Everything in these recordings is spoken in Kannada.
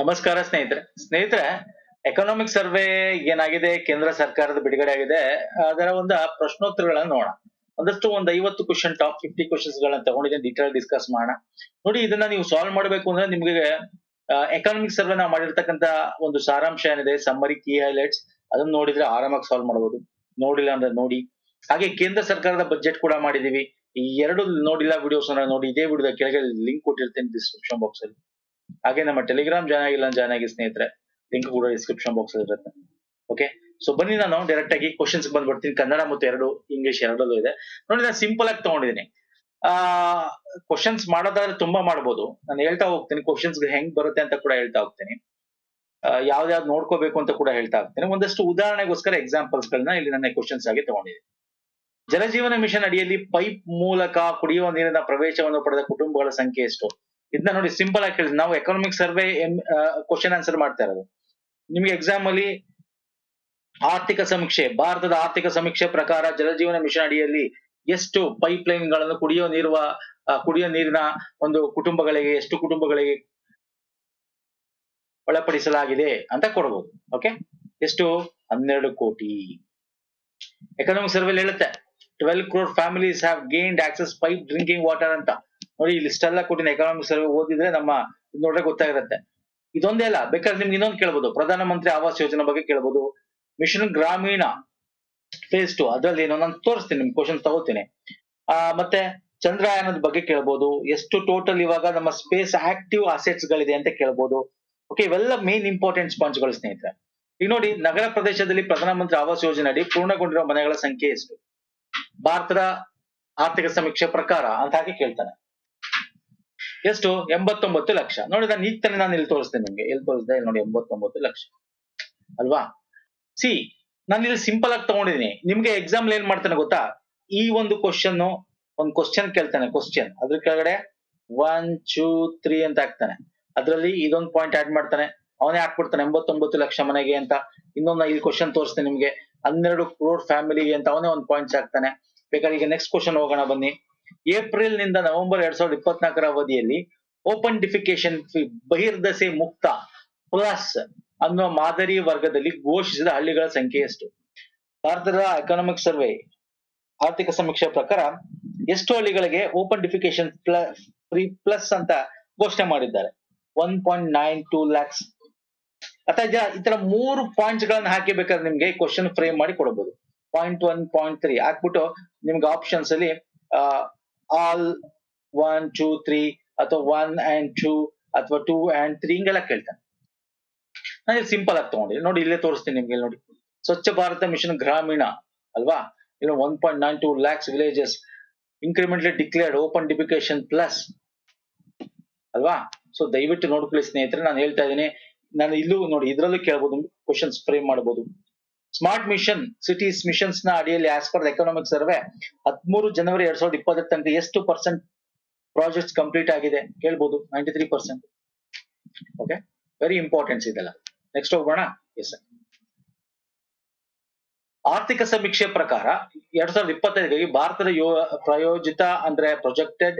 ನಮಸ್ಕಾರ ಸ್ನೇಹಿತರೆ. ಸ್ನೇಹಿತರೆ ಎಕನಾಮಿಕ್ ಸರ್ವೆ ಏನಾಗಿದೆ? ಕೇಂದ್ರ ಸರ್ಕಾರದ ಬಿಡುಗಡೆ ಆಗಿದೆ. ಅದರ ಒಂದು ಪ್ರಶ್ನೋತ್ತರಗಳನ್ನ ನೋಡೋಣ. ಒಂದಷ್ಟು ಒಂದು ಐವತ್ತು ಕ್ವಶನ್ ಟಾಪ್ ಫಿಫ್ಟಿ ಕ್ವಶನ್ಸ್ ಗಳನ್ನ ತಗೊಂಡಿದ್ದೀನಿ. ಡೀಟೇಲ್ ಡಿಸ್ಕಸ್ ಮಾಡೋಣ. ನೋಡಿ, ಇದನ್ನ ನೀವು ಸಾಲ್ವ್ ಮಾಡಬೇಕು ಅಂದ್ರೆ ನಿಮ್ಗೆ ಎಕನಾಮಿಕ್ ಸರ್ವೆ ನಾವು ಮಾಡಿರ್ತಕ್ಕಂತ ಒಂದು ಸಾರಾಂಶ ಏನಿದೆ? ಸಮ್ಮರಿ ಕೀ ಹೈಲೈಟ್ಸ್ ಅದನ್ನ ನೋಡಿದ್ರೆ ಆರಾಮಾಗಿ ಸಾಲ್ವ್ ಮಾಡಬಹುದು ನೋಡಿಲ್ಲ ಅಂದ್ರೆ ನೋಡಿ. ಹಾಗೆ ಕೇಂದ್ರ ಸರ್ಕಾರದ ಬಜೆಟ್ ಕೂಡ ಮಾಡಿದೀವಿ. ಈ ಎರಡು ನೋಡಿಲ್ಲ ವಿಡಿಯೋಸ್ ನೋಡಿ. ಇದೇ ವಿಡಿಯೋದ ಕೆಳಗೆ ಲಿಂಕ್ ಕೊಟ್ಟಿರ್ತೇನೆ ಡಿಸ್ಕ್ರಿಪ್ಷನ್ ಬಾಕ್ಸ್ ಅಲ್ಲಿ. ಹಾಗೆ ನಮ್ಮ ಟೆಲಿಗ್ರಾಮ್ ಜಾಯ್ನ್ ಆಗಿಲ್ಲ ಜಾಯ್ನ್ ಆಗಿ ಸ್ನೇಹಿತರೆ ಲಿಂಕ್ ಕೂಡ ಡಿಸ್ಕ್ರಿಪ್ಷನ್ ಬಾಕ್ಸ್ ಅಲ್ಲಿ ಇರುತ್ತೆ. ಓಕೆ ಸೊ ಬನ್ನಿ ನಾನು ಡೈರೆಕ್ಟ್ ಆಗಿ ಕ್ವಶನ್ಸ್ ಬಂದ್ಬಿಡ್ತೀನಿ. ಕನ್ನಡ ಮತ್ತು ಎರಡು ಇಂಗ್ಲಿಷ್ ಎರಡಲ್ಲೂ ಇದೆ. ನೋಡಿ, ನಾನು ಸಿಂಪಲ್ ಆಗಿ ತಗೊಂಡಿದ್ದೀನಿ. ಆ ಕ್ವಶನ್ಸ್ ಮಾಡೋದಾದ್ರೆ ತುಂಬಾ ಮಾಡ್ಬೋದು. ನಾನು ಹೇಳ್ತಾ ಹೋಗ್ತೀನಿ. ಕ್ವಶನ್ಸ್ ಹೆಂಗ್ ಬರುತ್ತೆ ಅಂತ ಕೂಡ ಹೇಳ್ತಾ ಹೋಗ್ತೀನಿ. ಯಾವ್ದಾವ್ದು ನೋಡ್ಕೋಬೇಕು ಅಂತ ಕೂಡ ಹೇಳ್ತಾ ಹೋಗ್ತೀನಿ. ಒಂದಷ್ಟು ಉದಾಹರಣೆಗೋಸ್ಕರ ಎಕ್ಸಾಂಪಲ್ಸ್ ಗಳನ್ನ ಇಲ್ಲಿ ನನ್ನ ಕ್ವಶನ್ಸ್ ಆಗಿ ತಗೊಂಡಿದ್ದೀನಿ. ಜಲಜೀವನ ಮಿಷನ್ ಅಡಿಯಲ್ಲಿ ಪೈಪ್ ಮೂಲಕ ಕುಡಿಯುವ ನೀರಿನ ಪ್ರವೇಶವನ್ನು ಪಡೆದ ಕುಟುಂಬಗಳ ಸಂಖ್ಯೆ ಎಷ್ಟು? ಇದನ್ನ ನೋಡಿ ಸಿಂಪಲ್ ಆಗಿ ಕೇಳಿ ನಾವು ಎಕನಾಮಿಕ್ ಸರ್ವೆ ಕ್ವಶನ್ ಆನ್ಸರ್ ಮಾಡ್ತಾ ಇರೋದು. ನಿಮ್ಗೆ ಎಕ್ಸಾಮ್ ಅಲ್ಲಿ ಆರ್ಥಿಕ ಸಮೀಕ್ಷೆ, ಭಾರತದ ಆರ್ಥಿಕ ಸಮೀಕ್ಷೆ ಪ್ರಕಾರ ಜಲಜೀವನ ಮಿಷನ್ ಅಡಿಯಲ್ಲಿ ಎಷ್ಟು ಪೈಪ್ ಲೈನ್ಗಳನ್ನು ಕುಡಿಯೋ ನೀರುವ ಕುಡಿಯೋ ನೀರಿನ ಒಂದು ಕುಟುಂಬಗಳಿಗೆ, ಎಷ್ಟು ಕುಟುಂಬಗಳಿಗೆ ಒಳಪಡಿಸಲಾಗಿದೆ ಅಂತ ಕೊಡ್ಬೋದು ಓಕೆ ಎಷ್ಟು? ಹನ್ನೆರಡು ಕೋಟಿ. ಎಕನಾಮಿಕ್ ಸರ್ವೆ ಹೇಳುತ್ತೆ twelve crore families have gained access pipe drinking water ಅಂತ. ನೋಡಿ, ಇಲ್ಲಿ ಇಷ್ಟೆಲ್ಲ ಕೊಟ್ಟಿನ ಎಕನಾಮಿಕ್ ಸರ್ವೆ ಓದಿದ್ರೆ ನಮ್ಮ ನೋಡ್ರೆ ಗೊತ್ತಾಗಿರುತ್ತೆ. ಇದೊಂದೇ ಅಲ್ಲ, ಬೇಕಾದ್ರೆ ನಿಮ್ಗೆ ಇನ್ನೊಂದು ಕೇಳ್ಬೋದು. ಪ್ರಧಾನ ಮಂತ್ರಿ ಆವಾಸ್ ಯೋಜನೆ ಬಗ್ಗೆ ಕೇಳ್ಬೋದು. ಮಿಷನ್ ಗ್ರಾಮೀಣ ಫೇಸ್ ಟು ಅದ್ರಲ್ಲಿ ಏನೋ ನಾನು ತೋರಿಸ್ತೀನಿ ನಿಮ್ ಕ್ವಶನ್ ತಗೋತೀನಿ. ಆ, ಮತ್ತೆ ಚಂದ್ರಯಾನದ ಬಗ್ಗೆ ಕೇಳ್ಬೋದು. ಎಷ್ಟು ಟೋಟಲ್ ಇವಾಗ ನಮ್ಮ ಸ್ಪೇಸ್ ಆಕ್ಟಿವ್ ಅಸೆಟ್ಸ್ ಗಳಿದೆ ಅಂತ ಕೇಳ್ಬೋದು. ಓಕೆ ಇವೆಲ್ಲ ಮೇನ್ ಇಂಪಾರ್ಟೆಂಟ್ ಪಾಯಿಂಟ್ಸ್ಗಳು ಸ್ನೇಹಿತರೆ. ಈಗ ನೋಡಿ, ನಗರ ಪ್ರದೇಶದಲ್ಲಿ ಪ್ರಧಾನಮಂತ್ರಿ ಆವಾಸ್ ಯೋಜನೆ ಅಡಿ ಪೂರ್ಣಗೊಂಡಿರುವ ಮನೆಗಳ ಸಂಖ್ಯೆ ಎಷ್ಟು? ಭಾರತದ ಆರ್ಥಿಕ ಸಮೀಕ್ಷೆ ಪ್ರಕಾರ ಅಂತ ಹಾಕಿ ಕೇಳ್ತಾನೆ. ಎಷ್ಟು? ಎಂಬತ್ತೊಂಬತ್ತು ಲಕ್ಷ. ನೋಡಿ ನಾನು ಈಗ ತಾನೇ ನಾನು ಇಲ್ಲಿ ತೋರಿಸ್ತೇನೆ ನಿಮ್ಗೆ? ಎಲ್ಲಿ ತೋರಿಸಿದೆ? ನೋಡಿ ಎಂಬತ್ತೊಂಬತ್ತು ಲಕ್ಷ. ಅಲ್ವಾ? ಸಿ, ನಾನು ಇಲ್ಲಿ ಸಿಂಪಲ್ ಆಗಿ ತಗೊಂಡಿದ್ದೀನಿ ನಿಮ್ಗೆ ಎಕ್ಸಾಮ್ ಏನ್ ಮಾಡ್ತಾನೆ ಗೊತ್ತಾ? ಈ ಒಂದು ಕ್ವಶನ್ ಒಂದು ಕ್ವಶನ್ ಕೇಳ್ತಾನೆ ಕ್ವಶನ್ ಅದ್ರ ಕೆಳಗಡೆ ಒನ್ ಟೂ ತ್ರೀ ಅಂತ ಹಾಕ್ತಾನೆ. ಅದ್ರಲ್ಲಿ ಇದೊಂದು ಪಾಯಿಂಟ್ ಆಡ್ ಮಾಡ್ತಾನೆ. ಅವನೇ ಹಾಕ್ಬಿಡ್ತಾನೆ, ಎಂಬತ್ತೊಂಬತ್ತು ಲಕ್ಷ ಮನೆಗೆ ಅಂತ. ಇನ್ನೊಂದು ಇಲ್ಲಿ ಕ್ವಶನ್ ತೋರಿಸ್ತೇನೆ ನಿಮ್ಗೆ. ಹನ್ನೆರಡು ಕ್ರೋಡ್ ಫ್ಯಾಮಿಲಿಗೆ ಅಂತ ಅವನೇ ಒಂದು ಪಾಯಿಂಟ್ಸ್ ಹಾಕ್ತಾನೆ. ಬೇಕಾದ್ರೆ ಈಗ ನೆಕ್ಸ್ಟ್ ಕ್ವಶನ್ ಹೋಗೋಣ ಬನ್ನಿ. ಏಪ್ರಿಲ್ನಿಂದ ನವೆಂಬರ್ ಎರಡ್ ಸಾವಿರದ ಇಪ್ಪತ್ನಾಲ್ಕರ ಅವಧಿಯಲ್ಲಿ ಓಪನ್ ಡಿಫಿಕೇಶನ್ ಬಹಿರ್ದಸೆ ಮುಕ್ತ ಪ್ಲಸ್ ಅನ್ನುವ ಮಾದರಿ ವರ್ಗದಲ್ಲಿ ಘೋಷಿಸಿದ ಹಳ್ಳಿಗಳ ಸಂಖ್ಯೆ ಎಷ್ಟು? ಭಾರತದ ಎಕನಾಮಿಕ್ ಸರ್ವೆ ಆರ್ಥಿಕ ಸಮೀಕ್ಷೆ ಪ್ರಕಾರ ಎಷ್ಟು ಹಳ್ಳಿಗಳಿಗೆ ಓಪನ್ ಡಿಫಿಕೇಶನ್ ಫ್ರೀ ಪ್ಲಸ್ ಅಂತ ಘೋಷಣೆ ಮಾಡಿದ್ದಾರೆ. One point nine two lakhs. ಅಥವಾ ಈ ತರ ಮೂರು ಪಾಯಿಂಟ್ಸ್ ಗಳನ್ನ ಹಾಕಿ ಬೇಕಾದ್ರೆ ನಿಮ್ಗೆ ಕ್ವಶನ್ ಫ್ರೇಮ್ ಮಾಡಿ ಕೊಡಬಹುದು ಪಾಯಿಂಟ್ ಒನ್, ಪಾಯಿಂಟ್ ತ್ರೀ. ಹಾಕ್ಬಿಟ್ಟು ನಿಮ್ಗೆ ಆಪ್ಷನ್ಸ್ ಅಲ್ಲಿ ಆಲ್ ಒನ್ ಟೂ ತ್ರೀ ಅಥವಾ ಒನ್ ಅಂಡ್ ಟೂ ಅಥವಾ ಟೂ ಅಂಡ್ ತ್ರೀ ಹಿಂಗೆಲ್ಲ ಕೇಳ್ತಾನೆ. ನಾನು ಸಿಂಪಲ್ ಆಗಿ ತಗೊಂಡಿದ್ದೀನಿ ನೋಡಿ, ಇಲ್ಲೇ ತೋರಿಸ್ತೀನಿ ನಿಮ್ಗೆ ನೋಡಿ. ಸ್ವಚ್ಛ ಭಾರತ ಮಿಷನ್ ಗ್ರಾಮೀಣ, ಅಲ್ವಾ? ಇಲ್ಲಿ point nine two lakhs villages incrementally declared open defecation plus ಅಲ್ವಾ? ಸೊ ದಯವಿಟ್ಟು ನೋಡ್ಕೊಳ್ಳಿ ಸ್ನೇಹಿತರೆ, ನಾನು ಹೇಳ್ತಾ ಇದ್ದೀನಿ. ನಾನು ಇಲ್ಲೂ ನೋಡಿ, ಇದ್ರಲ್ಲೂ ಕೇಳ್ಬೋದು ಕ್ವಶನ್ಸ್ ಫ್ರೇಮ್ ಮಾಡಬಹುದು ಸ್ಮಾರ್ಟ್ ಮಿಷನ್ ಸಿಟೀಸ್ ಮಿಷನ್ಸ್ನ ಅಡಿಯಲ್ಲಿ ಆಸ್ ಪರ್ ಎಕನಾಮಿಕ್ ಸರ್ವೆ ಹದಿಮೂರು ಜನವರಿ ಎರಡ್ ಸಾವಿರದ ಇಪ್ಪತ್ತರ ತನಕ ಎಷ್ಟು ಪರ್ಸೆಂಟ್ ಪ್ರಾಜೆಕ್ಟ್ಸ್ ಕಂಪ್ಲೀಟ್ ಆಗಿದೆ? ಕೇಳ್ಬೋದು ninety three percent okay very importance ಇದೆಲ್ಲ. ನೆಕ್ಸ್ಟ್ ಹೋಗೋಣ. ಎಸ್ ಆರ್ಥಿಕ ಸಮೀಕ್ಷೆ ಪ್ರಕಾರ, ಎರಡ್ ಸಾವಿರದ ಇಪ್ಪತ್ತೈದಕ್ಕಾಗಿ ಭಾರತದ ಯೋ, ಪ್ರಾಯೋಜಿತ ಅಂದ್ರೆ ಪ್ರೊಜೆಕ್ಟೆಡ್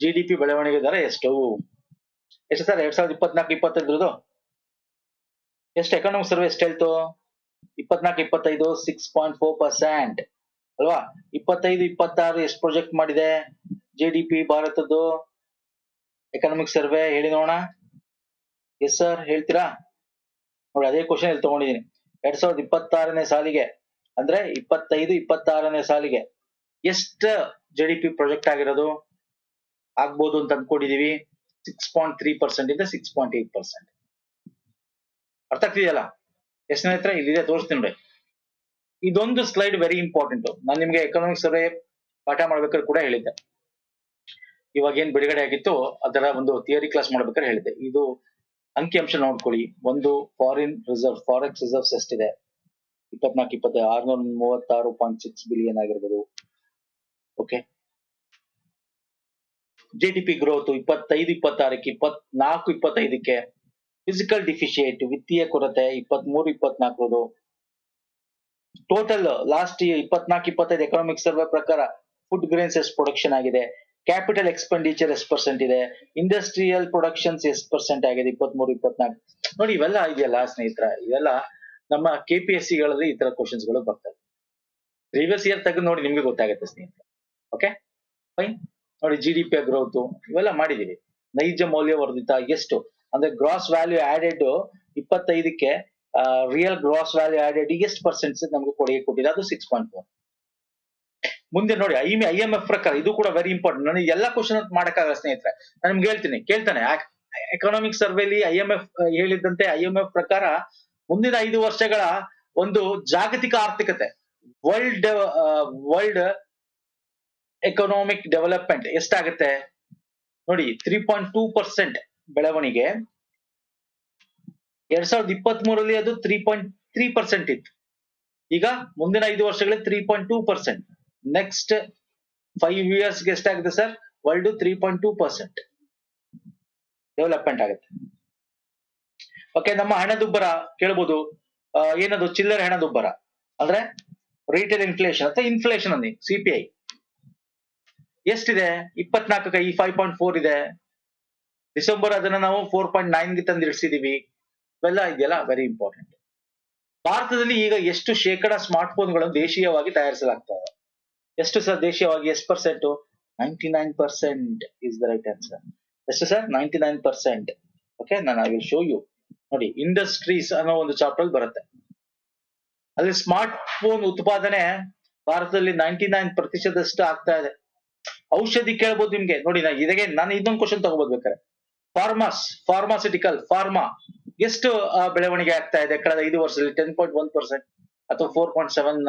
ಜಿ ಡಿ ಪಿ ಬೆಳವಣಿಗೆ ದರ ಎಷ್ಟು? ಎಷ್ಟು ಸರ್? ಎರಡ್ ಸಾವಿರದ ಇಪ್ಪತ್ನಾಲ್ಕು ಇಪ್ಪತ್ತೈದು ಎಷ್ಟು? ಎಕನಾಮಿಕ್ ಸರ್ವೆ ಎಷ್ಟು ಹೇಳ್ತು? ಇಪ್ಪತ್ನಾಲ್ಕು, ಇಪ್ಪತ್ತೈದು ಸಿಕ್ಸ್ ಪಾಯಿಂಟ್ ಫೋರ್ ಪರ್ಸೆಂಟ್ ಅಲ್ವಾ? ಇಪ್ಪತ್ತೈದು, ಇಪ್ಪತ್ತಾರು ಎಷ್ಟು ಪ್ರೊಜೆಕ್ಟ್ ಮಾಡಿದೆ? ಜಿ ಡಿ ಪಿ ಭಾರತದ್ದು ಎಕನಾಮಿಕ್ ಸರ್ವೆ ಹೇಳಿ ನೋಡೋಣ. ಎಸ್ ಸರ್ ಹೇಳ್ತೀರಾ? ನೋಡಿ, ಅದೇ ಕ್ವಶನ್ ಇಲ್ಲಿ ತಗೊಂಡಿದ್ದೀನಿ. ಎರಡ್ ಸಾವಿರದ ಇಪ್ಪತ್ತಾರನೇ ಸಾಲಿಗೆ. ಅಂದ್ರೆ ಇಪ್ಪತ್ತೈದು, ಇಪ್ಪತ್ತಾರನೇ ಸಾಲಿಗೆ. ಎಷ್ಟು ಜಿ ಡಿ ಪಿ ಪ್ರೊಜೆಕ್ಟ್ ಆಗಿರೋದು? ಆಗ್ಬೋದು ಅಂತ ಅಂದ್ಕೊಂಡಿದೀವಿ ಸಿಕ್ಸ್ ಪಾಯಿಂಟ್ ತ್ರೀ ಪರ್ಸೆಂಟ್ ಇಂದ ಸಿಕ್ಸ್ ಪಾಯಿಂಟ್ ಏಟ್ ಪರ್ಸೆಂಟ್ ಅರ್ಥ ಆಗ್ತಿದೆಯಲ್ಲ? ಎಷ್ಟನೇ ಹತ್ರ ಇಲ್ಲಿದೆ ತೋರಿಸ್ತೀನಿ ನೋಡಿ. ಇದೊಂದು ಸ್ಲೈಡ್ ವೆರಿ ಇಂಪಾರ್ಟೆಂಟ್ ನಾನು ನಿಮ್ಗೆ ಎಕನಾಮಿಕ್ ಸರ್ವೆ ಪಾಠ ಮಾಡ್ಬೇಕಾದ್ರೆ ಕೂಡ ಹೇಳಿದ್ದೆ. ಇವಾಗ ಏನ್ ಬಿಡುಗಡೆ ಆಗಿತ್ತು, ಅದರ ಒಂದು ಥಿಯರಿ ಕ್ಲಾಸ್ ಮಾಡ್ಬೇಕಾದ್ರೆ ಹೇಳಿದ್ದೆ. ಇದು ಅಂಕಿಅಂಶ ನೋಡ್ಕೊಳ್ಳಿ. ಒಂದು ಫಾರಿನ್ ರಿಸರ್ವ್ ಫಾರೆಕ್ಸ್ ರಿಸರ್ವ್ಸ್ ಎಷ್ಟಿದೆ? ಇಪ್ಪತ್ನಾಲ್ಕು, ಇಪ್ಪತ್ತೈದು, ಆರ್ನೂರ, ಮೂವತ್ತಾರು ಪಾಯಿಂಟ್ ಸಿಕ್ಸ್ ಬಿಲಿಯನ್ ಆಗಿರ್ಬೋದು. Okay G D P growth ಇಪ್ಪತ್ತೈದು, ಇಪ್ಪತ್ತಾರಕ್ಕೆ, ಇಪ್ಪತ್ನಾಲ್ಕು, ಇಪ್ಪತ್ತೈದಕ್ಕೆ ಫಿಸಿಕಲ್ ಡಿಫಿಶಿಯೇಟ್ ವಿತ್ತೀಯ ಕೊರತೆ, ಇಪ್ಪತ್ಮೂರು ಇಪ್ಪತ್ನಾಲ್ಕರದು ಟೋಟಲ್ ಲಾಸ್ಟ್ ಇಪ್ಪತ್ನಾಲ್ಕು, ಇಪ್ಪತ್ತೈದು ಎಕನಾಮಿಕ್ ಸರ್ವೆ ಪ್ರಕಾರ ಫುಡ್ ಗ್ರೇನ್ಸ್ ಎಷ್ಟು ಪ್ರೊಡಕ್ಷನ್ ಆಗಿದೆ. ಕ್ಯಾಪಿಟಲ್ ಎಕ್ಸ್ಪೆಂಡಿಚರ್ ಎಷ್ಟು ಪರ್ಸೆಂಟ್ ಇದೆ. ಇಂಡಸ್ಟ್ರಿಯಲ್ ಪ್ರೊಡಕ್ಷನ್ಸ್ ಎಷ್ಟು ಪರ್ಸೆಂಟ್ ಆಗಿದೆ, ಇಪ್ಪತ್ಮೂರು, ಇಪ್ಪತ್ನಾಲ್ಕು. ನೋಡಿ, ಇವೆಲ್ಲ ಇದೆಯಲ್ಲ ಸ್ನೇಹಿತರ? ಇವೆಲ್ಲ ನಮ್ಮ ಕೆ ಪಿ ಎಸ್ ಸಿಗಳಲ್ಲಿ ಈ ತರ ಕ್ವಶನ್ಸ್ಗಳು ಬರ್ತವೆ. ಪ್ರೀವಿಯಸ್ ಇಯರ್ ತೆಗೆದು ನೋಡಿ ನಿಮ್ಗೆ ಗೊತ್ತಾಗುತ್ತೆ ಸ್ನೇಹಿತರೆ. ಓಕೆ ಫೈನ್ ನೋಡಿ ಜಿ ಡಿ ಪಿ ಗ್ರೋತ್ ಇವೆಲ್ಲ ಮಾಡಿದೀವಿ ನೈಜ ಮೌಲ್ಯವರ್ಧಿತ ಎಷ್ಟು? ಅಂದ್ರೆ ಗ್ರಾಸ್ ವ್ಯಾಲ್ಯೂ ಆಡೆಡ್ ಇಪ್ಪತ್ತೈದಕ್ಕೆ ರಿಯಲ್ ಗ್ರಾಸ್ ವ್ಯಾಲ್ಯೂ ಆಡೆಡ್ ಎಷ್ಟು ಪರ್ಸೆಂಟ್ ನಮ್ಗೆ ಕೊಡುಗೆ ಕೊಟ್ಟಿದೆ? ಅದು ಸಿಕ್ಸ್ ಪಾಯಿಂಟ್ ಫೋರ್ ಮುಂದೆ ನೋಡಿ ಐ ಐ ಎಂ ಎಫ್ ಪ್ರಕಾರ ಇದು ಕೂಡ ವೆರಿ ಇಂಪಾರ್ಟೆಂಟ್ ನನಗೆ ಎಲ್ಲ ಕ್ವಶನ್ ಮಾಡಕ್ಕಾಗಲ್ಲ ಸ್ನೇಹಿತರೆ. ನಾನು ನಿಮ್ಗೆ ಹೇಳ್ತೀನಿ, ಕೇಳ್ತಾನೆ. ಎಕನಾಮಿಕ್ ಸರ್ವೆಲಿ ಐ ಎಂ ಎಫ್ ಹೇಳಿದಂತೆ ಐ ಎಂ ಎಫ್ ಪ್ರಕಾರ ಮುಂದಿನ ಐದು ವರ್ಷಗಳ ಒಂದು ಜಾಗತಿಕ ಆರ್ಥಿಕತೆ ವರ್ಲ್ಡ್ ವರ್ಲ್ಡ್ ಎಕನಾಮಿಕ್ ಡೆವಲಪ್ಮೆಂಟ್ ಎಷ್ಟಾಗುತ್ತೆ? ನೋಡಿ ತ್ರೀ ಪಾಯಿಂಟ್ ಟೂ ಪರ್ಸೆಂಟ್ ಬೆಳವಣಿಗೆ. ಎರಡ್ ಸಾವಿರದ ಇಪ್ಪತ್ತ್ ಮೂರಲ್ಲಿ ಅದು ತ್ರೀ ಪಾಯಿಂಟ್ ತ್ರೀ ಪರ್ಸೆಂಟ್ ಇತ್ತು. ಈಗ ಮುಂದಿನ ಐದು ವರ್ಷಗಳಲ್ಲಿ three point two percent next five ಇಯರ್ಸ್ಗೆ ಎಷ್ಟಾಗುತ್ತೆ sir world three point two percent development ಆಗುತ್ತೆ. ಓಕೆ ನಮ್ಮ ಹಣದುಬ್ಬರ ಕೇಳ್ಬೋದು. ಏನದು? ಚಿಲ್ಲರೆ ಹಣದುಬ್ಬರ ಅಂದ್ರೆ ರಿಟೇಲ್ ಇನ್ಫ್ಲೇಷನ್ ಅಥವಾ ಇನ್ಫ್ಲೇಷನ್ ಅನ್ನಿ ಸಿಪಿಐ ಎಷ್ಟಿದೆ? ಇಪ್ಪತ್ನಾಲ್ಕಕ್ಕೆ ಈ ಫೈವ್ ಪಾಯಿಂಟ್ ಫೋರ್ ಇದೆ. ಡಿಸೆಂಬರ್ ಅದನ್ನ ನಾವು ಫೋರ್ ಪಾಯಿಂಟ್ ನೈನ್ಗೆ ತಂದು ಇಳಿಸಿದೀವಿ ಇವೆಲ್ಲ ಇದೆಯಲ್ಲ ವೆರಿ ಇಂಪಾರ್ಟೆಂಟ್ ಭಾರತದಲ್ಲಿ ಈಗ ಎಷ್ಟು ಶೇಕಡ ಸ್ಮಾರ್ಟ್ ಫೋನ್ಗಳನ್ನು ದೇಶೀಯವಾಗಿ ತಯಾರಿಸಲಾಗ್ತದೆ ಎಷ್ಟು ಸರ್ ದೇಶೀಯವಾಗಿ? ಎಷ್ಟು percent ninety nine percent is the right answer ಎಷ್ಟು sir? Ninety nine percent okay ನಾನು ಐ ವಿಲ್ ಶೋ ಯು ನೋಡಿ ಇಂಡಸ್ಟ್ರೀಸ್ ಅನ್ನೋ ಒಂದು ಚಾಪ್ಟರ್ ಬರುತ್ತೆ. ಅಲ್ಲಿ ಸ್ಮಾರ್ಟ್ ಫೋನ್ ಉತ್ಪಾದನೆ ಭಾರತದಲ್ಲಿ ನೈಂಟಿ ನೈನ್ ಪ್ರತಿಶತದಷ್ಟು ಆಗ್ತಾ ಇದೆ. ಔಷಧಿ ಕೇಳ್ಬೋದು ನಿಮ್ಗೆ. ನೋಡಿ, ನಾ ಇದಕ್ಕೆ ನಾನು ಇದೊಂದು ಕ್ವಶನ್ ತಗೋಬೋದು ಬೇಕಾರೆ ಫಾರ್ಮಾಸ್ ಫಾರ್ಮಾಸಿಟಿಕಲ್ ಫಾರ್ಮಾ ಎಷ್ಟು ಬೆಳವಣಿಗೆ ಆಗ್ತಾ ಇದೆ? ಕಳೆದ ಐದು ವರ್ಷದಲ್ಲಿ ಟೆನ್ ಪಾಯಿಂಟ್ ಒನ್ ಪರ್ಸೆಂಟ್ ಅಥವಾ four point seven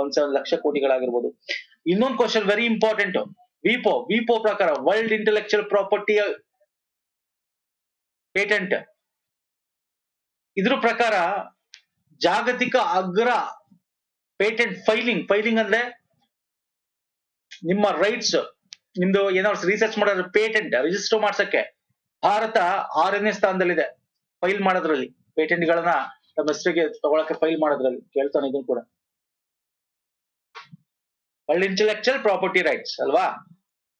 one seven lakh ಕೋಟಿಗಳಾಗಿರ್ಬೋದು. ಇನ್ನೊಂದು ಕ್ವಶನ್ ವೆರಿ ಇಂಪಾರ್ಟೆಂಟ್ ವಿಪೋ ವಿಪೋ ಪ್ರಕಾರ ವರ್ಲ್ಡ್ ಇಂಟೆಲೆಕ್ಚುಯಲ್ ಪ್ರಾಪರ್ಟಿ ಪೇಟೆಂಟ್ ಇದ್ರ ಪ್ರಕಾರ ಜಾಗತಿಕ ಅಗ್ರ ಪೇಟೆಂಟ್ ಫೈಲಿಂಗ್ ಫೈಲಿಂಗ್ ಅಂದ್ರೆ ನಿಮ್ಮ ರೈಟ್ಸ್ ನಿಮ್ದು ಏನಾದ್ರು ರಿಸರ್ಚ್ ಮಾಡೋದ್ರ ಪೇಟೆಂಟ್ ರಿಜಿಸ್ಟರ್ ಮಾಡ್ಸಕ್ಕೆ. ಭಾರತ ಆರನೇ ಸ್ಥಾನದಲ್ಲಿದೆ. ಫೈಲ್ ಮಾಡೋದ್ರಲ್ಲಿ. ಪೇಟೆಂಟ್ ಗಳನ್ನ ನಮ್ಮ ಹೆಸರಿಗೆ ತಗೊಳಕ್ಕೆ ಫೈಲ್ ಮಾಡೋದ್ರಲ್ಲಿ. ಕೇಳ್ತಾನೆ ಇದನ್ನು ಕೂಡ. ವರ್ಲ್ಡ್ ಇಂಟೆಲೆಕ್ಚುಯಲ್ ಪ್ರಾಪರ್ಟಿ ರೈಟ್ಸ್ ಅಲ್ವಾ?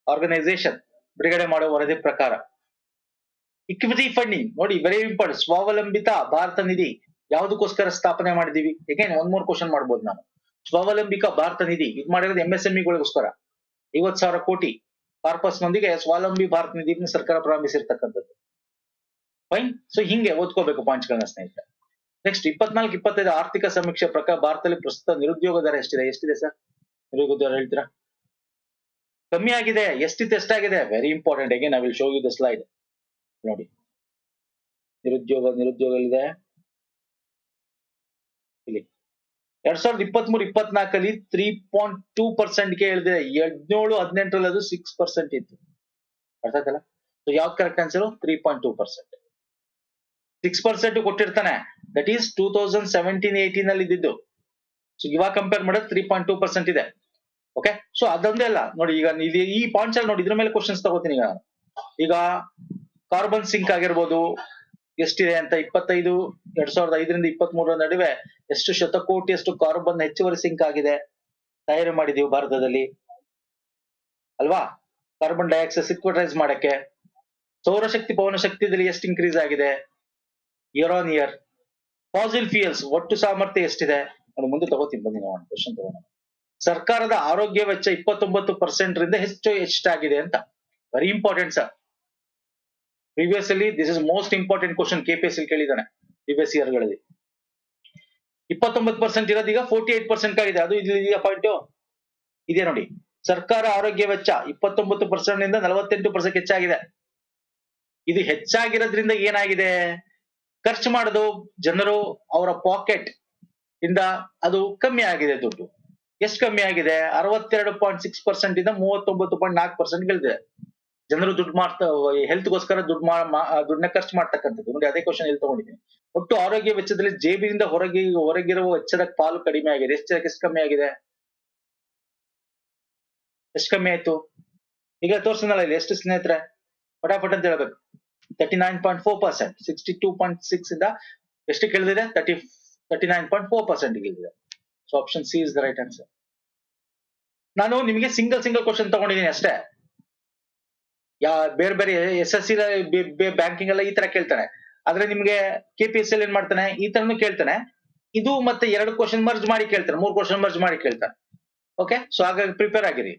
ಆರ್ಗನೈಸೇಷನ್ ಬಿಡುಗಡೆ ಮಾಡೋ ವರದಿ ಪ್ರಕಾರ. ಇಕ್ವಿಟಿ ಫಂಡಿಂಗ್ ನೋಡಿ ವೆರಿ ಇಂಪಾರ್ಟೆಂಟ್ ಸ್ವಾವಲಂಬಿತ ಭಾರತ ನಿಧಿ ಯಾವುದಕ್ಕೋಸ್ಕರ ಸ್ಥಾಪನೆ ಮಾಡಿದೀವಿ ಏಕೆನ್ ಒಂದ್ ಮೂರ್ ಕ್ವಶನ್ ಮಾಡ್ಬೋದು ನಾನು ಸ್ವಾವಲಂಬಿಕ ಭಾರತ ನಿಧಿ. ಇದು ಮಾಡಿರೋದು ಎಂ ಎಸ್ ಎಂಇಗಳಿಗೋಸ್ಕರ ಐವತ್ ಸಾವಿರ ಕೋಟಿ. ಕಾರ್ಪಸ್ ನೊಂದಿಗೆ ಸ್ವಾವಲಂಬಿ ಭಾರತ ನಿಧಿ ಸರ್ಕಾರ ಪ್ರಾರಂಭಿಸಿರ್ತಕ್ಕಂಥದ್ದು. ಫೈನ್ ಸೊ ಹಿಂಗೆ ಓದ್ಕೋಬೇಕು ಪಾಯಿಂಟ್ಸ್ ಗಳನ್ನ ಸ್ನೇಹಿತರೆ. ನೆಕ್ಸ್ಟ್ ಇಪ್ಪತ್ನಾಲ್ಕು, ಇಪ್ಪತ್ತೈದು ಆರ್ಥಿಕ ಸಮೀಕ್ಷೆ ಪ್ರಕಾರ ಭಾರತದಲ್ಲಿ ಪ್ರಸ್ತುತ ನಿರುದ್ಯೋಗ ದರ ಎಷ್ಟಿದೆ? ಎಷ್ಟಿದೆ ಸರ್? ನಿರುದ್ಯೋಗ ದರ ಹೇಳ್ತೀರಾ? ಕಮ್ಮಿ ಆಗಿದೆ. ಎಷ್ಟಿತ್ತು, ಎಷ್ಟಾಗಿದೆ? ವೆರಿ ಇಂಪಾರ್ಟೆಂಟ್ ಹೇಗೆ ನಾವಿಲ್ಲಿ will show you the slide ನೋಡಿ. ನಿರುದ್ಯೋಗ ನಿರುದ್ಯೋಗ ಇದೆ ಎರಡ್ ಸಾವಿರದ ಇಪ್ಪತ್ತ್ ಮೂರು ಇಪ್ಪತ್ನಾಲ್ಕಲ್ಲಿ ತ್ರೀ ಪಾಯಿಂಟ್ ಟೂ ಪರ್ಸೆಂಟ್ಗೆ ಹೇಳಿದೆ ಹದಿನೇಳು ಹದಿನೆಂಟರಲ್ಲಿ ಅದು ಸಿಕ್ಸ್ ಪರ್ಸೆಂಟ್ ಇತ್ತು. ಅರ್ಥ ಆಯ್ತಲ್ಲ ಸೊ ಯಾವ್ದು correct answer three point two percent six percent ಕೊಟ್ಟಿರ್ತಾನೆ. That is two thousand seventeen eighteen ಅಲ್ಲಿ ಇದ್ದಿದ್ದು. ಸೊ ಇವಾಗ ಕಂಪೇರ್ ಮಾಡಿದ್ರೆ ತ್ರೀ ಪಾಯಿಂಟ್ ಟೂ ಪರ್ಸೆಂಟ್ ಇದೆ. ಓಕೆ ಸೊ ಅದೊಂದೇ ಅಲ್ಲ. ನೋಡಿ, ಈಗ ಈ ಪಾಯಿಂಟ್ಸ್ ಅಲ್ಲಿ ನೋಡಿ, ಇದ್ರ ಮೇಲೆ ಕ್ವಶನ್ಸ್ ತಗೋತೀನಿ ಈಗ. ಈಗ ಕಾರ್ಬನ್ ಸಿಂಕ್ ಆಗಿರ್ಬೋದು ಎಷ್ಟಿದೆ ಅಂತ ಇಪ್ಪತ್ತೈದು, ಎರಡ್ ಸಾವಿರದ ಐದರಿಂದ ಇಪ್ಪತ್ತ್ ಮೂರರ ನಡುವೆ ಎಷ್ಟು ಶತಕೋಟಿಯಷ್ಟು ಕಾರ್ಬನ್ ಹೆಚ್ಚುವರಿ ಸಿಂಕ್ ಆಗಿದೆ ತಯಾರಿ ಮಾಡಿದೀವಿ ಭಾರತದಲ್ಲಿ. ಅಲ್ವಾ? ಕಾರ್ಬನ್ ಡೈಆಕ್ಸೈಡ್ ಸಿಕ್ವಟೈಸ್ ಮಾಡಕ್ಕೆ. ಸೌರಶಕ್ತಿ ಪವನ ಶಕ್ತಿಯಲ್ಲಿ ಎಷ್ಟು ಇನ್ಕ್ರೀಸ್ ಆಗಿದೆ? Year on year fossil fuels ಒಟ್ಟು ಸಾಮರ್ಥ್ಯ ಎಷ್ಟಿದೆ? ನಾನು ಮುಂದೆ ತಗೋತೀನಿ, ಬನ್ನಿ ನಾವು ಕ್ವಶನ್ ತಗೋಣ. ಸರ್ಕಾರದ ಆರೋಗ್ಯ ವೆಚ್ಚ ಇಪ್ಪತ್ತೊಂಬತ್ತು ಪರ್ಸೆಂಟ್ ರಿಂದ ಹೆಚ್ಚು ಎಷ್ಟಾಗಿದೆ ಅಂತ. ವೆರಿ ಇಂಪಾರ್ಟೆಂಟ್ ಸರ್ ಪ್ರಿವಿಯಸ್ ಅಲ್ಲಿ this is most important question KPS ಕೇಳಿದಾನೆ previous ಇಯರ್ಗಳಲ್ಲಿ. ಇಪ್ಪತ್ತೊಂಬತ್ತು ಪರ್ಸೆಂಟ್ ಇರೋದು ಈಗ ಫೋರ್ಟಿ ಏಟ್ ಪರ್ಸೆಂಟ್ ಆಗಿದೆ. ಅದು ಇದು ಇದೆಯಾ ಪಾಯಿಂಟ್ ಇದೆ ನೋಡಿ. ಸರ್ಕಾರ ಆರೋಗ್ಯ ವೆಚ್ಚ ಇಪ್ಪತ್ತೊಂಬತ್ತು ಪರ್ಸೆಂಟ್ನಿಂದ ನಲವತ್ತೆಂಟು ಪರ್ಸೆಂಟ್ ಹೆಚ್ಚಾಗಿದೆ. ಇದು ಹೆಚ್ಚಾಗಿರೋದ್ರಿಂದ ಏನಾಗಿದೆ? ಖರ್ಚು ಮಾಡೋದು ಜನರು ಅವರ ಪಾಕೆಟ್ ಇಂದ ಅದು ಕಮ್ಮಿ ಆಗಿದೆ ದುಡ್ಡು. ಎಷ್ಟು ಕಮ್ಮಿ ಆಗಿದೆ? ಅರವತ್ತೆರಡು ಪಾಯಿಂಟ್ ಸಿಕ್ಸ್ ಪರ್ಸೆಂಟ್ ಇಂದ ಮೂವತ್ತೊಂಬತ್ತು ಪಾಯಿಂಟ್ ನಾಲ್ಕು ಪರ್ಸೆಂಟ್ ಗಳಿದೆ. ಜನರು ದುಡ್ಡು ಮಾಡ್ತಾ ಹೆಲ್ತ್ಗೋಸ್ಕರ ದುಡ್ಡು ದುಡ್ಡನ್ನ ಖರ್ಚು ಮಾಡ್ತಕ್ಕಂಥದ್ದು. ನೋಡಿ, ಅದೇ ಕ್ವಶನ್ ಇಲ್ಲಿ ತಗೊಂಡಿದ್ದೀನಿ. ಒಟ್ಟು ಆರೋಗ್ಯ ವೆಚ್ಚದಲ್ಲಿ ಜೇಬಿನಿಂದ ಹೊರಗೆ ಹೊರಗಿರುವ ವೆಚ್ಚದ ಪಾಲು ಕಡಿಮೆ ಆಗಿದೆ. ಎಷ್ಟು ಎಷ್ಟು ಕಮ್ಮಿ ಆಗಿದೆ? ಎಷ್ಟು ಕಮ್ಮಿ ಆಯ್ತು? ಈಗ ತೋರ್ಸನಲ್ಲ ಇಲ್ಲಿ, ಎಷ್ಟು ಸ್ನೇಹಿತರೆ? ಫಟಾಫಟ್ ಅಂತ ಹೇಳ್ಬೇಕು. Thirty nine point four percent sixty two point six ಇಂದ ಎಷ್ಟು ಕೇಳಿದಿದೆ? Thirty thirty nine point four percent ಇಳಿದಿದೆ so option C is the right answer ನಾನು ನಿಮಗೆ ಸಿಂಗಲ್ ಸಿಂಗಲ್ ಕ್ವಶನ್ ತಗೊಂಡಿದ್ದೀನಿ ಅಷ್ಟೇ. ಯಾ, ಬೇರೆ ಬೇರೆ ಎಸ್ ಎಸ್ ಸಿ ಬ್ಯಾಂಕಿಂಗ್ ಎಲ್ಲ ಈ ತರ ಕೇಳ್ತಾನೆ. ಆದ್ರೆ ನಿಮ್ಗೆ ಕೆ ಪಿ ಎಸ್ ಎಲ್ ಏನ್ ಮಾಡ್ತಾನೆ? ಈ ತರನು ಕೇಳ್ತಾನೆ. ಇದು ಮತ್ತೆ ಎರಡು ಕ್ವಶನ್ ಮರ್ಜ್ ಮಾಡಿ ಕೇಳ್ತಾನೆ. ಮೂರ್ ಕ್ವಶನ್ ಮರ್ಜ್ ಮಾಡಿ ಕೇಳ್ತಾನೆ. ಓಕೆ ಸೊ ಹಾಗಾಗಿ ಪ್ರಿಪೇರ್ ಆಗಿರಿ.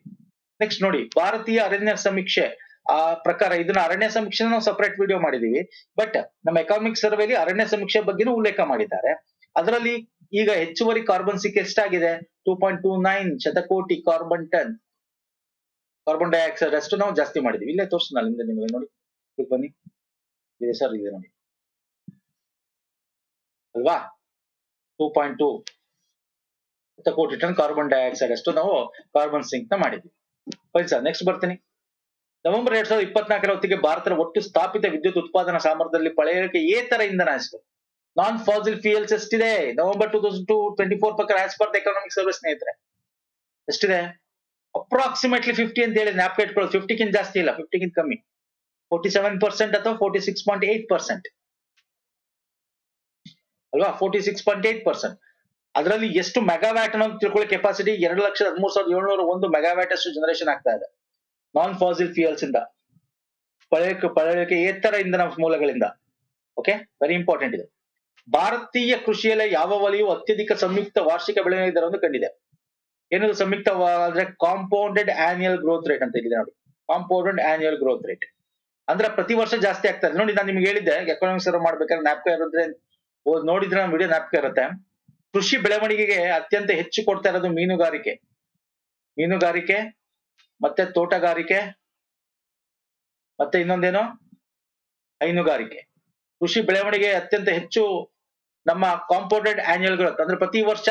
ನೆಕ್ಸ್ಟ್ ನೋಡಿ, ಭಾರತೀಯ ಅರಣ್ಯ ಸಮೀಕ್ಷೆ. ಆ ಪ್ರಕಾರ ಇದನ್ನ ಅರಣ್ಯ ಸಮೀಕ್ಷೆ ನಾವು ಸಪರೇಟ್ ವಿಡಿಯೋ ಮಾಡಿದೀವಿ. ಬಟ್ ನಮ್ಮ ಎಕಾನಮಿಕ್ ಸರ್ವೆಲಿ ಅರಣ್ಯ ಸಮೀಕ್ಷೆ ಬಗ್ಗೆನೂ ಉಲ್ಲೇಖ ಮಾಡಿದ್ದಾರೆ. ಅದರಲ್ಲಿ ಈಗ ಹೆಚ್ಚುವರಿ ಕಾರ್ಬನ್ ಸಿಕ್ ಎಷ್ಟಾಗಿದೆ ಟೂ ಪಾಯಿಂಟ್ ಟೂ ನೈನ್ ಶತಕೋಟಿ ಕಾರ್ಬನ್ ಟನ್ ಕಾರ್ಬನ್ ಡೈಆಕ್ಸೈಡ್ ಅಷ್ಟು ನಾವು ಜಾಸ್ತಿ ಮಾಡಿದ್ವಿ. ಇಲ್ಲೇ ತೋರಿಸ್ತಾನೆ ನಿಮ್ಗೆ, ನಿಮಗೆ ನೋಡಿ. ಬನ್ನಿ. ಇದೆ ಸರ್ ಇದೆ ನೋಡಿ. ಅಲ್ವಾ? ಟೂ ಪಾಯಿಂಟ್ ಟೂ ಕೋಟಿ ಟನ್ ಕಾರ್ಬನ್ ಡೈಆಕ್ಸೈಡ್ ಅಷ್ಟು ನಾವು ಕಾರ್ಬನ್ ಸಿಂಕ್ನ ಮಾಡಿದ್ವಿ. ಫೈನ್ ಸರ್ ನೆಕ್ಸ್ಟ್ ಬರ್ತೀನಿ. ನವೆಂಬರ್ ಎರಡ್ ಸಾವಿರದ ಇಪ್ಪತ್ನಾಲ್ಕರ ಹೊತ್ತಿಗೆ ಭಾರತದ ಒಟ್ಟು ಸ್ಥಾಪಿತ ವಿದ್ಯುತ್ ಉತ್ಪಾದನಾ ಸಾಮರ್ಥ್ಯದಲ್ಲಿ ಪಳೆಯಕ್ಕೆ ತರ ಇಂಧನ ಅಷ್ಟು. ನಾನ್ ಫಾಸಿಲ್ ಫ್ಯೂಯಲ್ಸ್ ಎಷ್ಟಿದೆ? November two thousand two twenty four ಪ್ರಕಾರ as per the economic service ಸ್ನೇಹಿತರೆ. ಎಷ್ಟಿದೆ? ಅಪ್ರಾಕ್ಸಿಮೇಟ್ಲಿ ಫಿಫ್ಟಿ ಅಂತ ಹೇಳಿ ಜ್ಞಾಪಕ ಇಟ್ಕೊಳ್ಳೋದು. ಫಿಫ್ಟಿಗಿಂತ ಜಾಸ್ತಿ ಇಲ್ಲ. ಫಿಫ್ಟಿಗಿಂತ ಕಮ್ಮಿ. ಫೋರ್ಟಿ ಸೆವೆನ್ ಪರ್ಸೆಂಟ್ ಅಥವಾ forty six point eight percent ಅಲ್ವಾ? Forty six point eight percent ಅದರಲ್ಲಿ ಎಷ್ಟು ಮೆಗಾವ್ಯಾಟ್ ಅನ್ನೋದು ತಿಳ್ಕೊಳ್ಳೋ ಕೆಪಾಸಿಟಿ ಎರಡು ಲಕ್ಷದ ಹದಿಮೂರು ಸಾವಿರದ ಏಳ್ನೂರ ಒಂದು ಮೆಗಾವ್ಯಾಟ್ ಅಷ್ಟು ಜನರೇಷನ್ ಆಗ್ತಾ ಇದೆ. ನಾನ್ ಫಾಸಿಲ್ ಫ್ಯೂಯಲ್ಸ್ ಇಂದ. ಪಳೆಯಕ್ಕೆ ಪಳೆಯಕ್ಕೆ ಏತರ ಇಂಧನ ಮೂಲಗಳಿಂದ. ಓಕೆ ವೆರಿ ಇಂಪಾರ್ಟೆಂಟ್ ಇದು. ಭಾರತೀಯ ಕೃಷಿಯಲ್ಲಿ ಯಾವ ವಲಯವು ಅತ್ಯಧಿಕ ಸಂಯುಕ್ತ ವಾರ್ಷಿಕ ಬೆಳವಣಿಗೆ ದರವನ್ನು ಕಂಡಿದೆ. ಏನದು ಸಂಯುಕ್ತ ವ- ಅಂದ್ರೆ ಕಾಂಪೌಂಡೆಡ್ ಆನ್ಯುಯಲ್ ಗ್ರೋತ್ ರೇಟ್ ಅಂತ ಇದೆ ನೋಡಿ. ಕಾಂಪೌಂಡೆಡ್ ಆನ್ಯುಯಲ್ ಗ್ರೋತ್ ರೇಟ್ ಅಂದ್ರೆ ಪ್ರತಿ ವರ್ಷ ಜಾಸ್ತಿ ಆಗ್ತಾ ಇದೆ. ನೋಡಿ, ನಾನು ನಿಮ್ಗೆ ಹೇಳಿದ್ದೆ ಎಕನಾಮಿಕ್ಸ್ ಮಾಡ್ಬೇಕಾದ್ರೆ ನ್ಯಾಪ್ಕ ಇರೋದ್ರೆ ನೋಡಿದ್ರೆ ನಮ್ಮ ವಿಡಿಯೋ ನ್ಯಾಪ್ಕ ಇರುತ್ತೆ. ಕೃಷಿ ಬೆಳವಣಿಗೆಗೆ ಅತ್ಯಂತ ಹೆಚ್ಚು ಕೊಡ್ತಾ ಇರೋದು ಮೀನುಗಾರಿಕೆ. ಮೀನುಗಾರಿಕೆ, ಮತ್ತೆ ತೋಟಗಾರಿಕೆ, ಮತ್ತೆ ಇನ್ನೊಂದೇನು? ಹೈನುಗಾರಿಕೆ. ಕೃಷಿ ಬೆಳವಣಿಗೆ ಅತ್ಯಂತ ಹೆಚ್ಚು ನಮ್ಮ ಕಾಂಪೌಂಡೆಡ್ ಆನ್ಯುಯಲ್ ಗ್ರೋತ್ ಅಂದ್ರೆ ಪ್ರತಿ ವರ್ಷ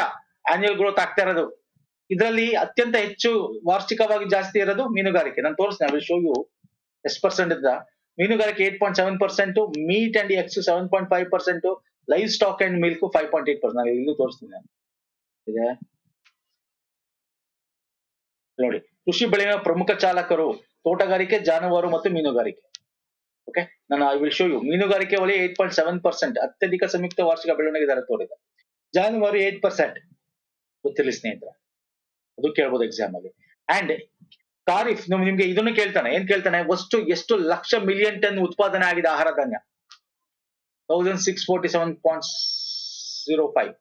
ಆನ್ಯುಯಲ್ ಗ್ರೋತ್ ಆಗ್ತಾ ಇರೋದು. ಇದರಲ್ಲಿ ಅತ್ಯಂತ ಹೆಚ್ಚು ವಾರ್ಷಿಕವಾಗಿ ಜಾಸ್ತಿ ಇರೋದು ಮೀನುಗಾರಿಕೆ. ನಾನು ತೋರಿಸ್ತೀನಿ ಶೋ ಯು ಎಷ್ಟು ಪರ್ಸೆಂಟ್ ಇದ್ದ? ಮೀನುಗಾರಿಕೆ eight point seven percent meat and eggs seven point five percent livestock and milk five point eight percent ಇಲ್ಲೂ ತೋರಿಸ್ತೀನಿ ನಾನು. ಇದೆ? ನೋಡಿ, ಕೃಷಿ ಬೆಳೆಯ ಪ್ರಮುಖ ಚಾಲಕರು ತೋಟಗಾರಿಕೆ, ಜಾನುವಾರು ಮತ್ತು ಮೀನುಗಾರಿಕೆ. ಓಕೆ ನಾನು ಐ ವಿಲ್ ಶೋ ಯು ಮೀನುಗಾರಿಕೆ ಒಳಗೆ ಏಟ್ ಪಾಯಿಂಟ್ ಸೆವೆನ್ ಪರ್ಸೆಂಟ್ ಅತ್ಯಧಿಕ ಸಂಯುಕ್ತ ವಾರ್ಷಿಕ ಬೆಳವಣಿಗೆ ದರ ತೋರಿದೆ. ಜಾನುವಾರು ಏಟ್ ಪರ್ಸೆಂಟ್ ಗೊತ್ತಿರಲಿ ಸ್ನೇಹಿತರ. ಅದು ಕೇಳ್ಬೋದು ಎಕ್ಸಾಮ್ ಅಲ್ಲಿ. ಅಂಡ್ ಖಾರಿಫ್ ನಿಮ್, ನಿಮ್ಗೆ ಇದನ್ನು ಕೇಳ್ತಾನೆ, ಏನ್ ಕೇಳ್ತಾನೆ? ವಸ್ತು ಎಷ್ಟು ಲಕ್ಷ ಮಿಲಿಯನ್ ಟನ್ ಉತ್ಪಾದನೆ ಆಗಿದೆ ಆಹಾರ ಧಾನ್ಯ. Thousand six forty seven point zero five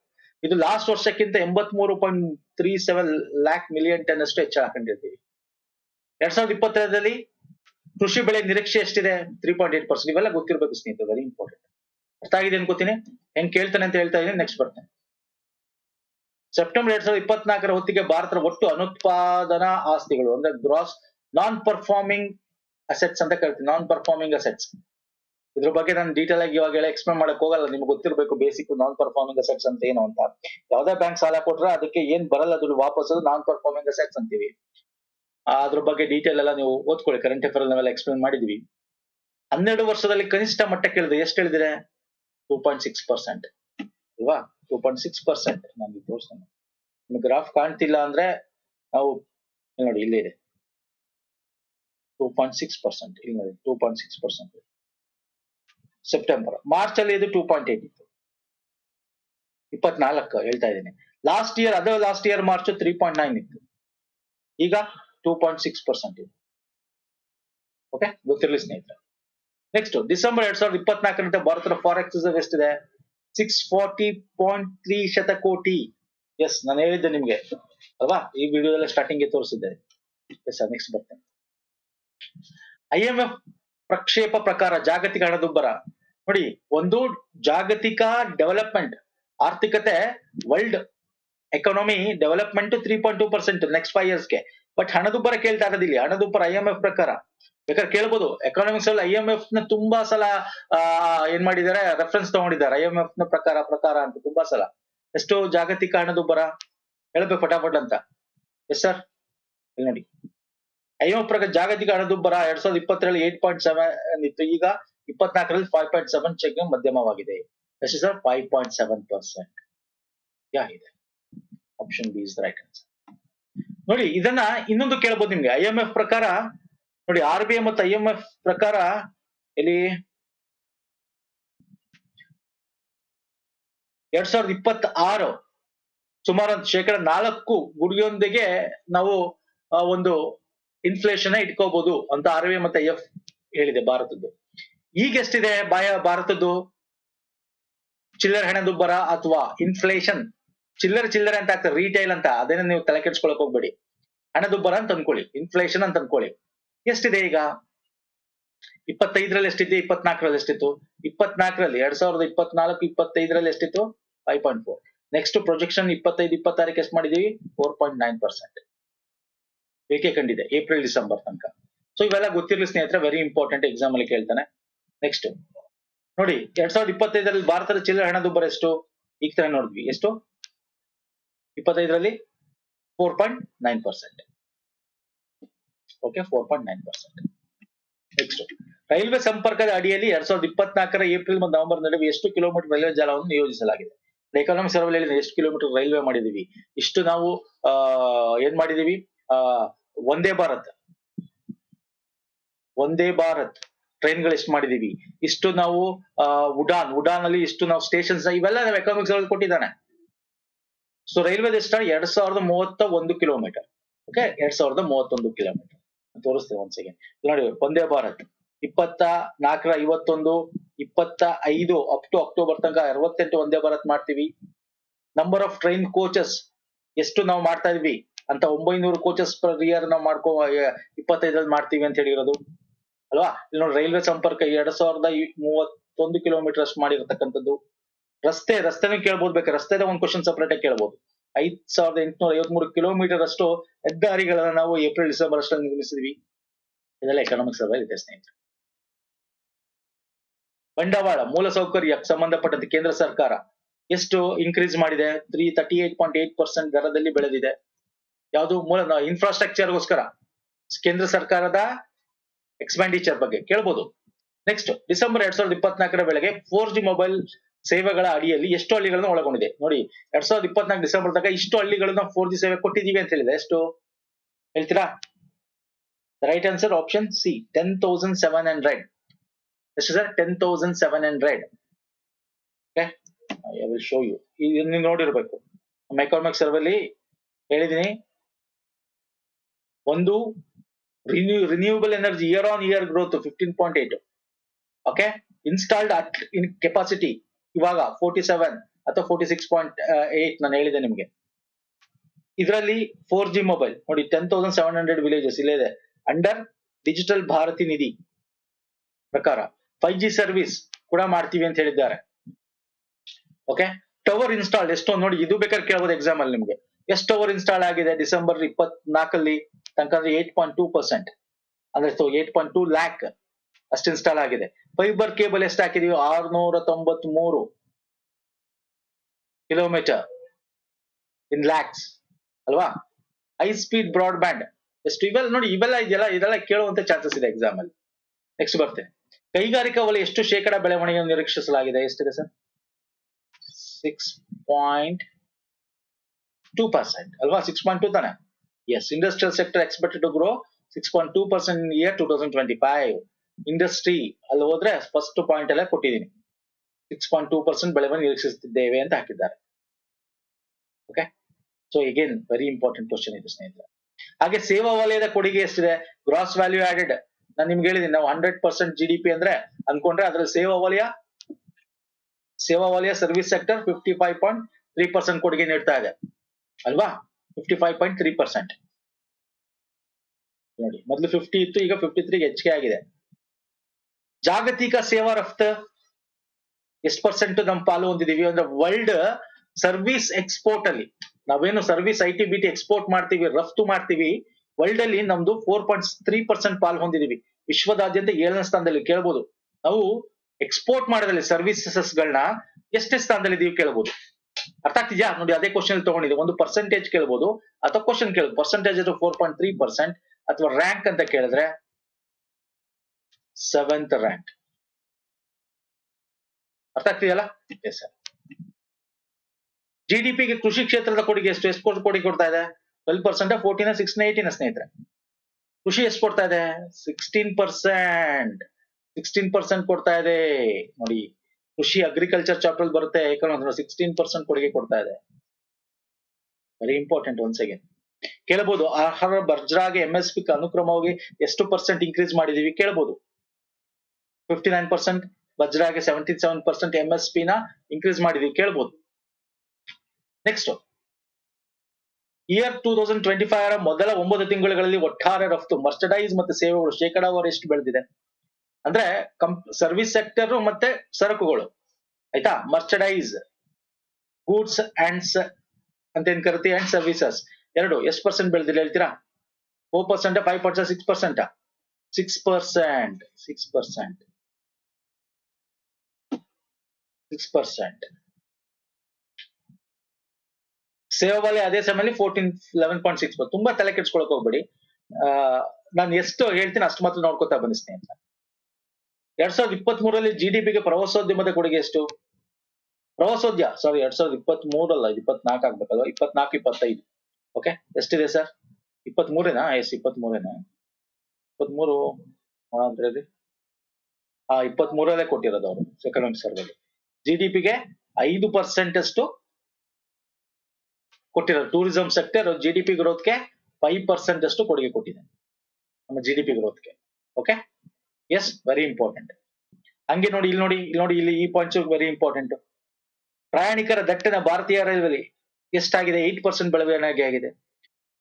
ಇದು ಲಾಸ್ಟ್ ವರ್ಷಕ್ಕಿಂತ ಎಂಬತ್ ಮೂರು point three seven lakh million ton ಅಷ್ಟು ಹೆಚ್ಚಳ ಕಂಡಿರ್ತೀವಿ. ಎರಡ್ ಸಾವಿರದ ಇಪ್ಪತ್ತೆರಡರಲ್ಲಿ ಕೃಷಿ ಬೆಳೆ ನಿರೀಕ್ಷೆ ಎಷ್ಟಿದೆ? ತ್ರೀ ಪಾಯಿಂಟ್ ಏಟ್ ಪರ್ಸೆಂಟ್ ಇವೆಲ್ಲ ಗೊತ್ತಿರಬೇಕು ಸ್ನೇಹಿತರೆ ವೆರಿ ಇಂಪಾರ್ಟೆಂಟ್ ಅರ್ಥ ಆಗಿದೆ ಅನ್ಕೋತೀನಿ. ಹೆಂಗ್ ಕೇಳ್ತಾನೆ ಅಂತ ಹೇಳ್ತಾ ಇದ್ದೀನಿ ನೆಕ್ಸ್ಟ್ ಬರ್ತೇನೆ. ಸೆಪ್ಟೆಂಬರ್ ಎರಡ್ ಸಾವಿರದ ಇಪ್ಪತ್ನಾಲ್ಕರ ಹೊತ್ತಿಗೆ ಭಾರತದ ಒಟ್ಟು ಅನುತ್ಪಾದನಾ ಆಸ್ತಿಗಳು, ಅಂದ್ರೆ ಗ್ರಾಸ್ ನಾನ್ ಪರ್ಫಾರ್ಮಿಂಗ್ ಅಸೆಟ್ಸ್ ಅಂತ ಕರಿತೀವಿ ನಾನ್ ಪರ್ಫಾರ್ಮಿಂಗ್ ಅಸೆಟ್ಸ್ ಇದ್ರ ಬಗ್ಗೆ ನಾನು ಡೀಟೇಲ್ ಆಗಿ ಇವಾಗ ಎಕ್ಸ್ಪ್ಲೇನ್ ಮಾಡಕ್ ಹೋಗಲ್ಲ, ನಿಮ್ಗೆ ಗೊತ್ತಿರಬೇಕು ಬೇಸಿಕ್ ನಾನ್ ಪರ್ಫಾರ್ಮಿಂಗ್ ಅಸೆಟ್ಸ್ ಅಂತ ಏನು ಅಂತ. ಯಾವ್ದೇ ಬ್ಯಾಂಕ್ ಸಾಲ ಕೊಟ್ರೆ ಅದಕ್ಕೆ ಏನ್ ಬರಲ್ಲ, ದುಡ್ಡು ವಾಪಸ್ ಅದು ನಾನ್ ಪರ್ಫಾರ್ಮಿಂಗ್ ಅಸೆಟ್ಸ್ ಅಂತೀವಿ. ಅದ್ರ ಬಗ್ಗೆ ಡೀಟೇಲ್ ಎಲ್ಲ ನೀವು ಓದ್ಕೊಳ್ಳಿ ಕರೆಂಟ್ ಅಫೇರ್ ನಾವೆಲ್ಲ ಎಕ್ಸ್ಪ್ಲೇನ್ ಮಾಡಿದ್ವಿ. ಹನ್ನೆರಡು ವರ್ಷದಲ್ಲಿ ಕನಿಷ್ಠ ಮಟ್ಟಕ್ಕೆ ಇಳಿದ್ರೆ ಎಷ್ಟು ಹೇಳಿದ್ರೆ? ಟೂ ಪಾಯಿಂಟ್ ಸಿಕ್ಸ್ ಪರ್ಸೆಂಟ್ ಅಲ್ವಾ ಟೂ ಪಾಯಿಂಟ್ ಸಿಕ್ಸ್ ಪರ್ಸೆಂಟ್ ನಾನು ತೋರಿಸ್ತೇನೆ. ನಿಮ್ಗೆ ಗ್ರಾಫ್ ಕಾಣ್ತಿಲ್ಲ ಅಂದ್ರೆ ನಾವು ನೋಡಿ, ಇಲ್ಲಿದೆ. ಇದೆ ಟೂ ಪಾಯಿಂಟ್ ಸಿಕ್ಸ್ ಪರ್ಸೆಂಟ್ ಇಲ್ಲಿ ನೋಡಿ two point six percent September March ಅಲ್ಲಿ ಇದು ಟೂ ಪಾಯಿಂಟ್ ಏಟ್ ಇತ್ತು. ಇಪ್ಪತ್ನಾಲ್ಕು ಹೇಳ್ತಾ ಇದ್ದೀನಿ. ಲಾಸ್ಟ್ ಇಯರ್ ಅದೇ last year March three point nine ಇತ್ತು. ಈಗ ಟೂ ಪಾಯಿಂಟ್ ಸಿಕ್ಸ್ ಪರ್ಸೆಂಟ್ ಇದೆ. ಓಕೆ ಗೊತ್ತಿರಲಿ ಸ್ನೇಹಿತರೆ. ನೆಕ್ಸ್ಟ್ ಡಿಸೆಂಬರ್ ಎರಡ್ ಸಾವಿರದ ಇಪ್ಪತ್ನಾಲ್ಕರಿಂದ ಭಾರತದ ಫಾರೆಕ್ಸ್ ರಿಸರ್ವ್ ಎಷ್ಟಿದೆ ಸಿಕ್ಸ್ ಫಾರ್ಟಿ ಪಾಯಿಂಟ್ ತ್ರೀ ಶತಕೋಟಿ. ಎಸ್ ನಾನು ಹೇಳಿದ್ದೆ ನಿಮ್ಗೆ. ಅಲ್ವಾ? ಈ ವಿಡಿಯೋದಲ್ಲಿ ಸ್ಟಾರ್ಟಿಂಗ್ ತೋರಿಸಿದ್ದೆ ಎಸ್ ನೆಕ್ಸ್ಟ್ ಬರ್ತೇನೆ. ಐ ಎಂ ಎಫ್ ಪ್ರಕ್ಷೇಪ ಪ್ರಕಾರ ಜಾಗತಿಕ ಹಣದುಬ್ಬರ. ನೋಡಿ, ಒಂದು ಜಾಗತಿಕ ಡೆವಲಪ್ಮೆಂಟ್ ಆರ್ಥಿಕತೆ world economy development three point two percent next five ಇಯರ್ಸ್ಗೆ but ಹಣದುಬ್ಬರ ಕೇಳ್ತಾ ಇರೋದಿಲ್ಲ. ಹಣದುಬ್ಬರ ಐ ಎಂ ಎಫ್ ಪ್ರಕಾರ. ಬೇಕಾದ್ರೆ ಕೇಳ್ಬೋದು. ಎಕನಾಮಿಕ್ಸ್ ಅಲ್ಲಿ ಐ ಎಂ ಎಫ್ನ ತುಂಬಾ ಸಲ ಏನ್ ಮಾಡಿದ್ದಾರೆ? ರೆಫರೆನ್ಸ್ ತಗೊಂಡಿದ್ದಾರೆ. ಐ ಎಂ ಎಫ್ನ ಪ್ರಕಾರ ಪ್ರಕಾರ ಅಂತ ತುಂಬಾ ಸಲ. ಎಷ್ಟು ಜಾಗತಿಕ ಹಣದುಬ್ಬರ. ಹೇಳ್ಬೇಕು ಫಟಾಫಟ್ ಅಂತ. ಎಸ್ ಸರ್ ಇಲ್ಲಿ ನೋಡಿ. ಐ ಎಂ ಎಫ್ ಪ್ರಕಾರ ಜಾಗತಿಕ ಹಣದುಬ್ಬರ ಎರಡ್ ಸಾವಿರದ ಇಪ್ಪತ್ತರಲ್ಲಿ ಏಟ್ ಪಾಯಿಂಟ್ ಸೆವೆನ್ ಇತ್ತು. ಈಗ ಇಪ್ಪತ್ನಾಲ್ಕರಲ್ಲಿ ಫೈವ್ ಪಾಯಿಂಟ್ ಸೆವೆನ್ ಚೆಕ್ ಮಧ್ಯಮವಾಗಿದೆ. ಎಷ್ಟು sir five point seven percent yeah option B is right answer ನೋಡಿ, ಇದನ್ನ ಇನ್ನೊಂದು ಕೇಳ್ಬೋದು ನಿಮ್ಗೆ. ಐ ಎಂ ಎಫ್ ಪ್ರಕಾರ ನೋಡಿ ಆರ್ ಬಿ ಐ ಮತ್ತು ಐ ಎಂ ಎಫ್ ಪ್ರಕಾರ ಇಲ್ಲಿ ಎರಡ್ ಸಾವಿರದ ಇಪ್ಪತ್ತ ಆರು ಸುಮಾರು ಶೇಕಡ ನಾಲ್ಕು ಗುರಿಯೊಂದಿಗೆ ನಾವು ಒಂದು ಇನ್ಫ್ಲೇಷನ್ ಇಟ್ಕೋಬಹುದು ಅಂತ ಆರ್ ಬಿ ಐ ಮತ್ತೆ ಎಫ್ ಹೇಳಿದೆ ಭಾರತದ್ದು. ಈಗ ಎಷ್ಟಿದೆ ಬಾಯ ಭಾರತದ್ದು? ಚಿಲ್ಲರ್ ಹಣದುಬ್ಬರ ಅಥವಾ ಇನ್ಫ್ಲೇಷನ್ ಚಿಲ್ಲರೆ ಚಿಲ್ಲರೆ ಅಂತ ಆಗ್ತದೆ ರಿಟೈಲ್ ಅಂತ. ಅದನ್ನ ನೀವು ತಲೆ ಕೆಡ್ಸ್ಕೊಳಕ್ ಹೋಗ್ಬೇಡಿ. ಹಣದುಬ್ಬರ ಅಂತ ಅನ್ಕೊಳ್ಳಿ ಇನ್ಫ್ಲೇಷನ್ ಅಂತ ಅನ್ಕೊಳ್ಳಿ. ಎಷ್ಟಿದೆ ಈಗ? ಇಪ್ಪತ್ತೈದರಲ್ಲಿ ಎಷ್ಟಿದೆ ಇಪ್ಪತ್ನಾಲ್ಕರಲ್ಲಿ ಎಷ್ಟಿತ್ತು? ಇಪ್ಪತ್ನಾಲ್ಕರಲ್ಲಿ, ಎರಡ್ ಸಾವಿರದ ಇಪ್ಪತ್ನಾಲ್ಕು, ಇಪ್ಪತ್ತೈದರಲ್ಲಿ ಎಷ್ಟಿತ್ತು? Five point four next projection ಇಪ್ಪತ್ತೈದು, ಇಪ್ಪತ್ತಾರಕ್ಕೆ ಎಷ್ಟು ಮಾಡಿದೀವಿ ಫೋರ್ ಪಾಯಿಂಟ್ ನೈನ್ ಪರ್ಸೆಂಟ್ ಬೇಕೇ ಕಂಡಿದೆ? ಏಪ್ರಿಲ್ ಡಿಸೆಂಬರ್ ತನಕ. ಸೊ ಇವೆಲ್ಲ ಗೊತ್ತಿರಲಿ ಸ್ನೇಹಿತರೆ ವೆರಿ ಇಂಪಾರ್ಟೆಂಟ್ ಎಕ್ಸಾಮ್ ಅಲ್ಲಿ ಕೇಳ್ತಾನೆ. ನೆಕ್ಸ್ಟ್ ನೋಡಿ, ಎರಡ್ ಸಾವಿರದ ಇಪ್ಪತ್ತೈದರಲ್ಲಿ ಭಾರತದ ಚಿಲ್ಲರೆ ಹಣದುಬ್ಬರ ಎಷ್ಟು? ಈಗ ತರ ನೋಡಿದ್ವಿ. ಎಷ್ಟು? ಇಪ್ಪತ್ತೈದರಲ್ಲಿ four point nine percent okay four point nine percent next railway ಸಂಪರ್ಕದ ಅಡಿಯಲ್ಲಿ ಎರಡ್ ಸಾವಿರದ ಇಪ್ಪತ್ನಾಲ್ಕರ ಏಪ್ರಿಲ್ ಮತ್ತು ನವೆಂಬರ್ ನಡುವೆ ಎಷ್ಟು ಕಿಲೋಮೀಟರ್ ರೈಲ್ವೆ ಜಾಲವನ್ನು ನಿಯೋಜಿಸಲಾಗಿದೆ? ಎಕಾನಮಿಕ್ ಸರ್ವೆ ಎಷ್ಟು ಕಿಲೋಮೀಟರ್ ರೈಲ್ವೆ ಮಾಡಿದೀವಿ ಇಷ್ಟು ನಾವು ಏನ್ ಮಾಡಿದೀವಿ ಒಂದೇ ಭಾರತ್. ಒಂದೇ ಭಾರತ್. ಟ್ರೈನ್ಗಳು ಎಷ್ಟು ಮಾಡಿದೀವಿ ಇಷ್ಟು ನಾವು ಉಡಾನ್ ಉಡಾನ್. ಅಲ್ಲಿ ಇಷ್ಟು ನಾವು ಸ್ಟೇಷನ್ಸ್ ಇವೆಲ್ಲ ನಾವು ಎಕನಾಮಿಕ್ ಸರ್ವೆ ಕೊಟ್ಟಿದ್ದಾನೆ. ಸೊ ರೈಲ್ವೆ ಎಷ್ಟ ಎರಡ್ ಸಾವಿರದ ಮೂವತ್ತ ಒಂದು ಕಿಲೋಮೀಟರ್ ಓಕೆ ಎರಡ್ ಸಾವಿರದ ಮೂವತ್ತೊಂದು ಕಿಲೋಮೀಟರ್ ತೋರಿಸ್ತೇವೆ ಒಂದ್ ಸೆಕೆಂಡ್ ನೋಡಿ ಒಂದೇ ಭಾರತ್. ಇಪ್ಪತ್ತ ನಾಲ್ಕರ ಐವತ್ತೊಂದು, ಇಪ್ಪತ್ತ ಐದು ಅಪ್ ಟು ಅಕ್ಟೋಬರ್ ತನಕ ಅರವತ್ತೆಂಟು ಒಂದೇ ಭಾರತ್ ಮಾಡ್ತೀವಿ. ನಂಬರ್ ಆಫ್ ಟ್ರೈನ್ ಕೋಚಸ್ ಎಷ್ಟು ನಾವು ಮಾಡ್ತಾ ಇದ್ವಿ? ಅಂತ ಒಂಬೈನೂರು ಕೋಚಸ್ ಪರ್ ಇಯರ್ ನಾವು ಮಾಡ್ಕೋ ಇಪ್ಪತ್ತೈದರಲ್ಲಿ ಮಾಡ್ತೀವಿ ಅಂತ ಹೇಳಿರೋದು. ಅಲ್ವಾ? ಇಲ್ಲಿ ನೋಡಿ ರೈಲ್ವೆ ಸಂಪರ್ಕ ಎರಡ್ ಸಾವಿರದ ಮೂವತ್ತೊಂದು ಕಿಲೋಮೀಟರ್ ಅಷ್ಟು ಮಾಡಿರತಕ್ಕಂಥದ್ದು. ರಸ್ತೆ, ರಸ್ತೆನೂ ಕೇಳ್ಬೋದು ಬೇಕಾದ್ರೆ ರಸ್ತೆದ ಒಂದು ಕ್ವಶನ್ ಸಪ್ರೇಟ್ ಆಗಿ ಕೇಳ್ಬೋದು. ಐದ್ ಸಾವಿರದ ಎಂಟುನೂರ ಐವತ್ಮೂರು ಕಿಲೋಮೀಟರ್ ಅಷ್ಟು ಹೆದ್ದಾರಿಗಳನ್ನ ನಾವು ಏಪ್ರಿಲ್ ಡಿಸೆಂಬರ್ ಅಷ್ಟರಲ್ಲಿ ನಿರ್ಮಿಸಿದ್ವಿ. ಇದೆಲ್ಲ ಎಕನಾಮಿಕ್ ಸರ್ವೆ ಇದೆ ಸ್ನೇಹಿತರೆ. ಬಂಡವಾಳ ಮೂಲಸೌಕರ್ಯಕ್ಕೆ ಸಂಬಂಧಪಟ್ಟಂತೆ ಕೇಂದ್ರ ಸರ್ಕಾರ ಎಷ್ಟು ಇನ್ಕ್ರೀಸ್ ಮಾಡಿದೆ? Three thirty eight point eight percent ದರದಲ್ಲಿ ಬೆಳೆದಿದೆ. ಯಾವುದು ಮೂಲ ಇನ್ಫ್ರಾಸ್ಟ್ರಕ್ಚರ್ಗೋಸ್ಕರ ಕೇಂದ್ರ ಸರ್ಕಾರದ ಎಕ್ಸ್ಪೆಂಡಿಚರ್ ಬಗ್ಗೆ ಕೇಳ್ಬೋದು. ನೆಕ್ಸ್ಟ್ ಡಿಸೆಂಬರ್ ಎರಡ್ ಸಾವಿರದ ಇಪ್ಪತ್ನಾಲ್ಕರ ವೇಳೆಗೆ ಫೋರ್ ಜಿ ಮೊಬೈಲ್ ಸೇವೆಗಳ ಅಡಿಯಲ್ಲಿ ಎಷ್ಟು ಹಳ್ಳಿಗಳನ್ನ ಒಳಗೊಂಡಿದೆ. ನೋಡಿ, ಎರಡ್ ಸಾವಿರದ ಇಪ್ಪತ್ನಾಲ್ಕು ಡಿಸೆಂಬರ್ ತನಕ ಇಷ್ಟು ಹಳ್ಳಿಗಳನ್ನ ಫೋರ್ ಜಿ ಸೇವೆ ಕೊಟ್ಟಿದೀವಿ ಅಂತ ಹೇಳಿದೆ ಎಷ್ಟು? ಹೇಳ್ತೀರಾ? Right answer option C ten thousand seven hundred ಎಷ್ಟು sir? Ten thousand seven hundred I will show you ನೀವು ನೋಡಿರ್ಬೇಕು. ನಮ್ಮ ಸರ್ವಲ್ಲಿ ಸರ್ವೆಲಿ ಹೇಳಿದೀನಿ. ಒಂದು renew renewable energy year on year growth fifteen point eight okay installed at in capacity ಇವಾಗ ಫೋರ್ಟಿ ಸೆವೆನ್ ಅಥವಾ ಫೋರ್ಟಿ ಸಿಕ್ಸ್ ಪಾಯಿಂಟ್ ಏಟ್ ನಾನು ಹೇಳಿದೆ ನಿಮಗೆ. ಇದರಲ್ಲಿ ಫೋರ್ ಜಿ ಮೊಬೈಲ್ ನೋಡಿ ten thousand seven hundred villages ಇಲ್ಲೇ ಇದೆ. ಅಂಡರ್ ಡಿಜಿಟಲ್ ಭಾರತಿ ನಿಧಿ ಪ್ರಕಾರ ಫೈವ್ ಜಿ ಸರ್ವಿಸ್ ಕೂಡ ಮಾಡ್ತೀವಿ ಅಂತ ಹೇಳಿದ್ದಾರೆ. ಓಕೆ ಟವರ್ ಇನ್ಸ್ಟಾಲ್ ಎಷ್ಟು ನೋಡಿ, ಇದು ಬೇಕಾದ್ರೆ ಕೇಳ್ಬೋದು ಎಕ್ಸಾಮ್ ಅಲ್ಲಿ ನಿಮಗೆ. ಎಷ್ಟು ಟವರ್ ಇನ್ಸ್ಟಾಲ್ ಆಗಿದೆ ಡಿಸೆಂಬರ್ ಇಪ್ಪತ್ನಾಲ್ಕಲ್ಲಿ ತನಕ ಏಟ್ ಪಾಯಿಂಟ್ ಟೂ ಪರ್ಸೆಂಟ್ ಅಂದ್ರೆ ಏಟ್ ಪಾಯಿಂಟ್ ಟೂ ಲ್ಯಾಕ್ ಅಷ್ಟು ಇನ್ಸ್ಟಾಲ್ ಆಗಿದೆ. ಫೈಬರ್ ಕೇಬಲ್ ಎಷ್ಟು ಹಾಕಿದೀವಿ ಆರ್ನೂರ ತೊಂಬತ್ ಮೂರು ಕಿಲೋಮೀಟರ್ ಇನ್ ಲ್ಯಾಕ್ಸ್ ಅಲ್ವಾ? ಹೈ ಸ್ಪೀಡ್ ಬ್ರಾಡ್ ಬ್ಯಾಂಡ್ ಎಷ್ಟು ಇವೆಲ್ಲ ನೋಡಿ, ಇವೆಲ್ಲ ಇದೆಯಲ್ಲ, ಇದೆಲ್ಲ ಕೇಳುವಂತ ಚಾನ್ಸಸ್ ಇದೆ ಎಕ್ಸಾಮ್ ಅಲ್ಲಿ. ನೆಕ್ಸ್ಟ್ ಬರ್ತೇನೆ. ಕೈಗಾರಿಕಾ ವಲಯ ಎಷ್ಟು ಶೇಕಡ ಬೆಳವಣಿಗೆಯನ್ನು ನಿರೀಕ್ಷಿಸಲಾಗಿದೆ? ಎಷ್ಟಿದೆ sir? Six point two percent ಅಲ್ವಾ? ಸಿಕ್ಸ್ ಪಾಯಿಂಟ್ ಟೂ ತಾನೆ? Yes industrial sector expected to grow six point two percent year two thousand twenty five industry ಅಲ್ಲಿ ಹೋದ್ರೆ ಫಸ್ಟ್ ಪಾಯಿಂಟ್ ಎಲ್ಲ ಕೊಟ್ಟಿದ್ದೀನಿ. ಸಿಕ್ಸ್ ಪಾಯಿಂಟ್ ಟೂ ಪರ್ಸೆಂಟ್ ಬೆಳವಣಿಗೆ ನಿರೀಕ್ಷಿಸುತ್ತಿದ್ದೇವೆ ಅಂತ ಹಾಕಿದ್ದಾರೆ. Okay so again very important question ಇದು ಸ್ನೇಹಿತರೆ. ಹಾಗೆ ಸೇವಾ ವಲಯದ ಕೊಡುಗೆ ಎಷ್ಟಿದೆ? ಗ್ರಾಸ್ ವ್ಯಾಲ್ಯೂ ಆಡೆಡ್ ನಾನು ನಿಮ್ಗೆ ಹೇಳಿದ್ದೀನಿ, ನಾವು hundred percent G D P ಅಂದ್ರೆ ಅನ್ಕೊಂಡ್ರೆ ಅದ್ರಲ್ಲಿ ಸೇವಾ ವಲಯ ಸೇವಾ ವಲಯ service sector fifty five point three percent ಕೊಡುಗೆ ನೀಡ್ತಾ ಇದೆ. ಅಲ್ವಾ? Fifty five point three percent ನೋಡಿ, ಮೊದಲು ಫಿಫ್ಟಿ ಇತ್ತು, ಈಗ ಫಿಫ್ಟಿ ತ್ರೀಗೆ ಹೆಚ್ಚಿಗೆ ಆಗಿದೆ. ಜಾಗತಿಕ ಸೇವಾ ರಫ್ತು ಎಷ್ಟು ಪರ್ಸೆಂಟ್ ನಮ್ ಪಾಲು ಹೊಂದಿದೀವಿ ಅಂದ್ರೆ ವರ್ಲ್ಡ್ ಸರ್ವಿಸ್ ಎಕ್ಸ್ಪೋರ್ಟ್ ಅಲ್ಲಿ ನಾವೇನು service I T B export ಮಾಡ್ತೀವಿ, ರಫ್ತು ಮಾಡ್ತೀವಿ ವರ್ಲ್ಡ್ ಅಲ್ಲಿ ನಮ್ದು ಫೋರ್ ಪಾಯಿಂಟ್ ತ್ರೀ ಪರ್ಸೆಂಟ್ ಪಾಲು ಹೊಂದಿದೀವಿ. ವಿಶ್ವದಾದ್ಯಂತ ಏಳನೇ ಸ್ಥಾನದಲ್ಲಿ ಕೇಳ್ಬೋದು. ನಾವು ಎಕ್ಸ್ಪೋರ್ಟ್ ಮಾಡೋದ್ರಲ್ಲಿ ಸರ್ವಿಸಸ್ ಗಳನ್ನ ಎಷ್ಟೇ ಸ್ಥಾನದಲ್ಲಿ ಇದೀವಿ ಕೇಳ್ಬೋದು. ಅರ್ಥ ಆಗ್ತಿದ್ಯಾ? ನೋಡಿ, ಅದೇ ಕ್ವಶನ್ ತಗೊಂಡಿದೆ ಒಂದು ಪರ್ಸೆಂಟೇಜ್ ಕೇಳ್ಬೋದು. ಅಥವಾ ಕ್ವಶನ್ ಕೇಳ್ಬೋದು ಪರ್ಸೆಂಟೇಜ್ ಅಥವಾ ಫೋರ್ ಪಾಯಿಂಟ್ ತ್ರೀ ಪರ್ಸೆಂಟ್ ಅಥವಾ ರ್ಯಾಂಕ್ ಅಂತ ಕೇಳಿದ್ರೆ ಸೆವೆಂತ್ ರ್ಯಾಂಕ್ ಅರ್ಥ ಆಗ್ತಿದೆಯಲ್ಲ ಎಸ್ ಸರ್ ಜಿಡಿಪಿಗೆ ಕೃಷಿ ಕ್ಷೇತ್ರದ ಕೊಡುಗೆ ಎಷ್ಟು? ಕೊಡ್- ಕೊಡುಗೆ ಕೊಡ್ತಾ ಇದೆ? Twelve percent fourteen sixteen eighteen ಸ್ನೇಹಿತರೆ. ಕೃಷಿ ಎಷ್ಟು ಕೊಡ್ತಾ ಇದೆ? ಸಿಕ್ಸ್ಟೀನ್ ಪರ್ಸೆಂಟ್ ಸಿಕ್ಸ್ಟೀನ್ ಪರ್ಸೆಂಟ್ ಕೊಡ್ತಾ ಇದೆ. ನೋಡಿ, ಕೃಷಿ ಅಗ್ರಿಕಲ್ಚರ್ ಚಾಪ್ಟರ್ ಬರುತ್ತೆ ಯಾಕಂದ್ರೆ ಸಿಕ್ಸ್ಟೀನ್ ಪರ್ಸೆಂಟ್ ಕೊಡುಗೆ ಕೊಡ್ತಾ ಇದೆ. ವೆರಿ ಇಂಪಾರ್ಟೆಂಟ್ ಒನ್ಸ್ ಅಗೇನ್ ಕೇಳಬಹುದು. ಆಹಾರ ಬರ್ಜ್ರಾಗೆ ಎಂ ಎಸ್ ಪಿ ಅನುಕ್ರಮವಾಗಿ ಎಷ್ಟು ಪರ್ಸೆಂಟ್ ಇನ್ಕ್ರೀಸ್ ಮಾಡಿದೀವಿ? ಕೇಳಬಹುದು. Fifty nine percent ವಜ್ರಾಗೆ seventy seven percent M S P ನ ಇನ್ಕ್ರೀಸ್ ಮಾಡಿದೀವಿ. ಕೇಳ್ಬೋದು. Next year two thousand twenty five ಮೊದಲ ಒಂಬತ್ತು ತಿಂಗಳುಗಳಲ್ಲಿ ಒಟ್ಟಾರೆ ರಫ್ತು. ಮರ್ಚಡೈಸ್ ಮತ್ತು ಸೇವೆಗಳು ಶೇಕಡಾವಾರು ಎಷ್ಟು ಬೆಳೆದಿದೆ? ಅಂದ್ರೆ ಸರ್ವಿಸ್ ಸೆಕ್ಟರ್ ಮತ್ತೆ ಸರಕುಗಳು. ಆಯ್ತಾ? ಮರ್ಚಡೈಸ್ ಗೂಡ್ಸ್ ಅಂಡ್ ಅಂತ ಏನ್ ಕರಿತೀವಿ ಅಂಡ್ ಸರ್ವಿಸಸ್ ಎರಡು, ಎಷ್ಟು ಪರ್ಸೆಂಟ್ ಬೆಳೆದಿಲ್ಲ ಹೇಳ್ತೀರಾ? Four percent five percent six percent six percent six percent six percent ಸೇವಾವಲಿ ಅದೇ ಸಮಯದಲ್ಲಿ ಫೋರ್ಟೀನ್ ಲೆವೆನ್ ಪಾಯಿಂಟ್ ಸಿಕ್ಸ್ ತುಂಬಾ ತಲೆ ಕೆಡ್ಸ್ಕೊಳಕ್ ಹೋಗ್ಬೇಡಿ. ನಾನು ಎಷ್ಟು ಹೇಳ್ತೀನಿ ಅಷ್ಟು ಮಾತ್ರ ನೋಡ್ಕೊತಾ ಬನ್ನಿ ಸ್ನೇಹಿತರೆ ಎರಡ್ ಸಾವಿರದ ಇಪ್ಪತ್ತ್ ಮೂರಲ್ಲಿ ಜಿ ಡಿ ಪಿಗೆ ಪ್ರವಾಸೋದ್ಯಮದ ಕೊಡುಗೆ ಎಷ್ಟು? ಪ್ರವಾಸೋದ್ಯ ಸಾರಿ ಎರಡ್ ಸಾವಿರದ ಇಪ್ಪತ್ತ್ ಮೂರಲ್ಲ ಇಪ್ಪತ್ನಾಲ್ಕು ಆಗ್ಬೇಕಲ್ವಾ? ಇಪ್ಪತ್ನಾಲ್ಕು, ಇಪ್ಪತ್ತೈದು. ಓಕೆ ಎಷ್ಟಿದೆ ಸರ್ ಇಪ್ಪತ್ತ್ ಮೂರೇನಾ ಎಸ್ ಇಪ್ಪತ್ತ್ ಮೂರೇನಾ ಇಪ್ಪತ್ತ್ ಮೂರು ಆ ಇಪ್ಪತ್ತ್ ಮೂರಲ್ಲೇ ಕೊಟ್ಟಿರೋದು ಅವರು ಎಕನಾಮಿಕ್ ಸರ್ವೆ ಜಿ ಡಿ ಪಿಗೆ ಐದು ಪರ್ಸೆಂಟ್ ಅಷ್ಟು ಕೊಟ್ಟಿರೋದು. Tourism sector G D P ಗ್ರೋತ್ಗೆ five percent ಅಷ್ಟು ಕೊಡುಗೆ ಕೊಟ್ಟಿದೆ. ನಮ್ಮ ಜಿ ಡಿ ಪಿ ಗ್ರೋತ್ಗೆ ಓಕೆ ಎಸ್ ವೆರಿ ಇಂಪಾರ್ಟೆಂಟ್ ಹಂಗೆ ನೋಡಿ, ಇಲ್ಲಿ ನೋಡಿ ಇಲ್ಲಿ ನೋಡಿ, ಇಲ್ಲಿ ಈ ಪಾಯಿಂಟ್ಸ್ ವೆರಿ ಇಂಪಾರ್ಟೆಂಟ್ ಪ್ರಯಾಣಿಕರ ದಟ್ಟಣೆ ಭಾರತೀಯ ರೈಲ್ವೆಲಿ ಎಷ್ಟಾಗಿದೆ? ಏಟ್ ಪರ್ಸೆಂಟ್ ಬೆಳವಣಿಗೆ ಆಗಿದೆ.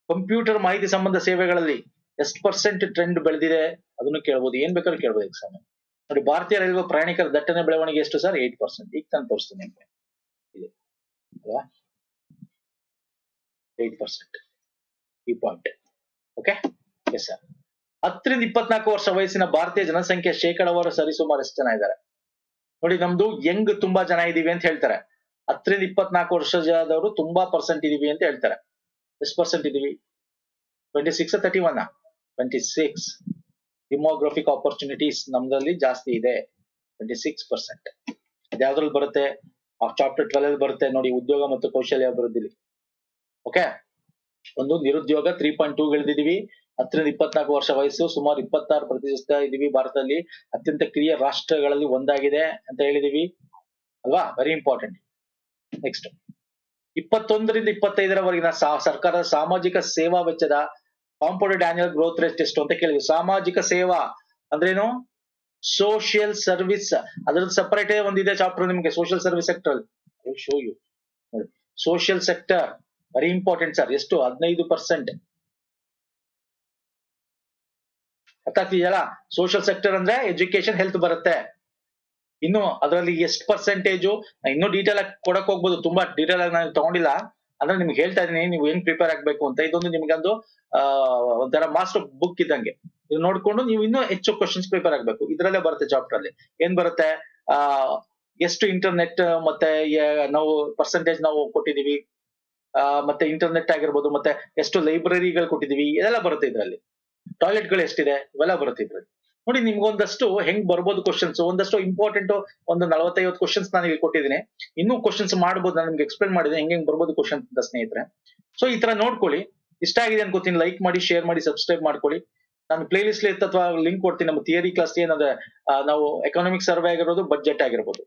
ಕಂಪ್ಯೂಟರ್ ಮಾಹಿತಿ ಸಂಬಂಧ ಸೇವೆಗಳಲ್ಲಿ ಎಷ್ಟು ಪರ್ಸೆಂಟ್ ಟ್ರೆಂಡ್ ಬೆಳೆದಿದೆ? ಅದನ್ನು ಕೇಳ್ಬೋದು. ಏನ್ ಬೇಕಾದ್ರೂ ಕೇಳ್ಬೋದು ಎಕ್ಸಾಮ್ ನೋಡಿ, ಭಾರತೀಯ ರೈಲ್ವೆ ಪ್ರಯಾಣಿಕರ ದಟ್ಟಣೆ ಬೆಳವಣಿಗೆ ಎಷ್ಟು ಸರ್? ಏಟ್ ಪರ್ಸೆಂಟ್ ಈಗ ನಾನು ತೋರಿಸ್ತೀನಿ ಇದೆ. ಅಲ್ವಾ? ಏಟ್ ಪರ್ಸೆಂಟ್ ಈ ಪಾಯಿಂಟ್ ಓಕೆ ಎಸ್ ಸರ್ ಹತ್ತರಿಂದ ಇಪ್ಪತ್ನಾಲ್ಕು ವರ್ಷ ವಯಸ್ಸಿನ ಭಾರತೀಯ ಜನಸಂಖ್ಯೆ ಶೇಕಡಾವಾರು ಸರಿಸುಮಾರು ಎಷ್ಟು ಜನ ಇದ್ದಾರೆ? ನೋಡಿ, ನಮ್ದು ಯಂಗ್ ತುಂಬಾ ಜನ ಇದೀವಿ ಅಂತ ಹೇಳ್ತಾರೆ. ಹತ್ತರಿಂದ ಇಪ್ಪತ್ನಾಲ್ಕು ವರ್ಷದವರು ತುಂಬಾ ಪರ್ಸೆಂಟ್ ಇದೀವಿ ಅಂತ ಹೇಳ್ತಾರೆ. ಎಷ್ಟು ಪರ್ಸೆಂಟ್ ಇದೀವಿ twenty six thirty one twenty six demographic opportunities ನಮ್ದಲ್ಲಿ ಜಾಸ್ತಿ ಇದೆ. ಟ್ವೆಂಟಿ ಸಿಕ್ಸ್ ಪರ್ಸೆಂಟ್ ಅದ್ಯಾವ್ದ್ರಲ್ಲಿ ಬರುತ್ತೆ ಚಾಪ್ಟರ್ ಟ್ವೆಲ್ ಬರುತ್ತೆ. ನೋಡಿ, ಉದ್ಯೋಗ ಮತ್ತು ಕೌಶಲ್ಯ ಅಭಿವೃದ್ಧಿಲಿ. ಓಕೆ ಒಂದು ನಿರುದ್ಯೋಗ ತ್ರೀ ಪಾಯಿಂಟ್ ಟೂ ಇಳಿದಿದೀವಿ ಹತ್ತರಿಂದ ಇಪ್ಪತ್ನಾಲ್ಕು ವರ್ಷ ವಯಸ್ಸು, ಸುಮಾರು ಇಪ್ಪತ್ತಾರು ಪ್ರತಿಶತ ಇದೀವಿ ಭಾರತದಲ್ಲಿ. ಅತ್ಯಂತ ಕ್ರಿಯ ರಾಷ್ಟ್ರಗಳಲ್ಲಿ ಒಂದಾಗಿದೆ ಅಂತ ಹೇಳಿದೀವಿ. ಅಲ್ವಾ? ವೆರಿ ಇಂಪಾರ್ಟೆಂಟ್ ನೆಕ್ಸ್ಟ್ ಇಪ್ಪತ್ತೊಂದರಿಂದ ಇಪ್ಪತ್ತೈದರವರೆಗಿನ ಸರ್ಕಾರದ ಸಾಮಾಜಿಕ ಸೇವಾ ವೆಚ್ಚದ ಕಾಂಪೌಂಡೆಡ್ ಆನ್ಯುವಲ್ ಗ್ರೋತ್ ರೇಟ್ ಎಷ್ಟು ಅಂತ ಕೇಳಿದ್ವಿ. ಸಾಮಾಜಿಕ ಸೇವಾ ಅಂದ್ರೇನು? ಸೋಷಿಯಲ್ ಸರ್ವಿಸ್ ಅದ್ರದ್ದು ಸಪರೇಟ್ ಒಂದಿದೆ ಚಾಪ್ಟರ್ ನಿಮಗೆ social service sector show you social sector very important sir ಎಷ್ಟು? ಹದಿನೈದು ಪರ್ಸೆಂಟ್ ಅರ್ಥ ಆಗ್ತಿದೆಯಲ್ಲ ಸೋಷಿಯಲ್ ಸೆಕ್ಟರ್ ಅಂದ್ರೆ ಎಜುಕೇಶನ್ ಹೆಲ್ತ್ ಬರುತ್ತೆ. ಇನ್ನು ಅದರಲ್ಲಿ ಎಷ್ಟು ಪರ್ಸೆಂಟೇಜು ಇನ್ನೂ ಡೀಟೇಲ್ ಆಗಿ ಕೊಡಕ್ ಹೋಗ್ಬೋದು. ತುಂಬಾ ಡೀಟೇಲ್ ಆಗಿ ನಾನು ತಗೊಂಡಿಲ್ಲ. ಅಂದ್ರೆ ನಿಮ್ಗೆ ಹೇಳ್ತಾ ಇದೀನಿ ನೀವು ಹೆಂಗ್ ಪ್ರಿಪೇರ್ ಆಗ್ಬೇಕು ಅಂತ. ಇದೊಂದು ನಿಮ್ಗೊಂದು ಒಂಥರ ಮಾಸ್ಟರ್ ಬುಕ್ ಇದ್ದಂಗೆ. ಇದು ನೋಡ್ಕೊಂಡು ನೀವು ಇನ್ನೂ ಹೆಚ್ಚು ಕ್ವಶನ್ಸ್ ಪ್ರಿಪೇರ್ ಆಗ್ಬೇಕು. ಇದ್ರಲ್ಲೇ ಬರುತ್ತೆ ಚಾಪ್ಟರ್ ಅಲ್ಲಿ. ಏನ್ ಬರುತ್ತೆ? ಆ, ಎಷ್ಟು ಇಂಟರ್ನೆಟ್ ಮತ್ತೆ ನಾವು ಪರ್ಸೆಂಟೇಜ್ ನಾವು ಕೊಟ್ಟಿದೀವಿ ಮತ್ತೆ ಇಂಟರ್ನೆಟ್ ಆಗಿರ್ಬೋದು, ಮತ್ತೆ ಎಷ್ಟು ಲೈಬ್ರರಿಗಳು ಕೊಟ್ಟಿದೀವಿ ಇದೆಲ್ಲ ಬರುತ್ತೆ ಇದ್ರಲ್ಲಿ. ಟಾಯ್ಲೆಟ್ಗಳು ಎಷ್ಟಿದೆ? ಇವೆಲ್ಲ ಬರುತ್ತೆ ಇದ್ರಲ್ಲಿ. ನೋಡಿ, ನಿಮ್ಗೊಂದಷ್ಟು ಹೆಂಗ್ ಬರ್ಬೋದು ಕ್ವಶನ್ಸ್ ಒಂದಷ್ಟು ಇಂಪಾರ್ಟೆಂಟ್ ಒಂದು ನಲವತ್ತೈವತ್ತು ಕ್ವಶನ್ಸ್ ನಾನು ಇಲ್ಲಿ ಕೊಟ್ಟಿದ್ದೀನಿ. ಇನ್ನೂ ಕ್ವಶನ್ಸ್ ಮಾಡ್ಬೋದು, ನಾನು ನಿಮ್ಗೆ ಎಕ್ಸ್ಪ್ಲೇನ್ ಮಾಡಿದೆ ಹೆಂಗ್ ಹೆಂಗ್ ಬರ್ಬೋದು ಕ್ವಶನ್ ಅಂತ ಸ್ನೇಹಿತರೆ. ಸೊ ಈ ತರ ನೋಡ್ಕೊಳ್ಳಿ. ಇಷ್ಟ ಆಗಿದೆ ಅನ್ಕೋತೀನಿ ಲೈಕ್ ಮಾಡಿ ಶೇರ್ ಮಾಡಿ ಸಬ್ಸ್ಕ್ರೈಬ್ ಮಾಡ್ಕೊಳ್ಳಿ. ನಾನು ಪ್ಲೇ ಲಿಸ್ಟ್ ಅಥವಾ ಲಿಂಕ್ ಕೊಡ್ತೀನಿ, ನಮ್ಮ ಥಿಯರಿ ಕ್ಲಾಸ್ ಏನಂದ್ರೆ ನಾವು ಎಕನಾಮಿಕ್ ಸರ್ವೆ ಆಗಿರೋದು ಬಜೆಟ್ ಆಗಿರ್ಬೋದು.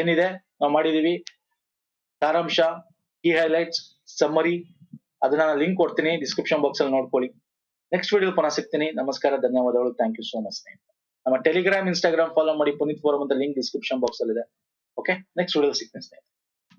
ಏನಿದೆ? ನಾವು ಮಾಡಿದೀವಿ. ಸಾರಾಂಶ ಕೀ ಹೈಲೈಟ್ಸ್ ಸಮ್ಮರಿ ಅದನ್ನ ನಾನು ಲಿಂಕ್ ಕೊಡ್ತೀನಿ ಡಿಸ್ಕ್ರಿಪ್ಷನ್ ಬಾಕ್ಸ್ ಅಲ್ಲಿ ನೋಡ್ಕೊಳ್ಳಿ. ನೆಕ್ಸ್ಟ್ ವಿಡಿಯೋ ಪುನಃ ಸಿಗ್ತೀನಿ. ನಮಸ್ಕಾರ, ಧನ್ಯವಾದಗಳು. ಥ್ಯಾಂಕ್ ಯು ಸೋ ಮಚ್ ನಮ್ಮ ಟೆಲಿಗ್ರಾಮ್ ಇನ್ಸ್ಟಾಗ್ರಾಮ್ ಫಾಲೋ ಮಾಡಿ ಪುನೀತ್ ಫೋರಂ ಅಂತ ಲಿಂಕ್ ಡಿಸ್ಕ್ರಿಪ್ಷನ್ ಬಾಕ್ಸ್ ಅಲ್ಲಿ ಇದೆ ಓಕೆ ನೆಕ್ಸ್ಟ್ ವಿಡಿಯೋ ಸಿಗ್ತೀನಿ, ಸ್ನೇಹಿತರೆ.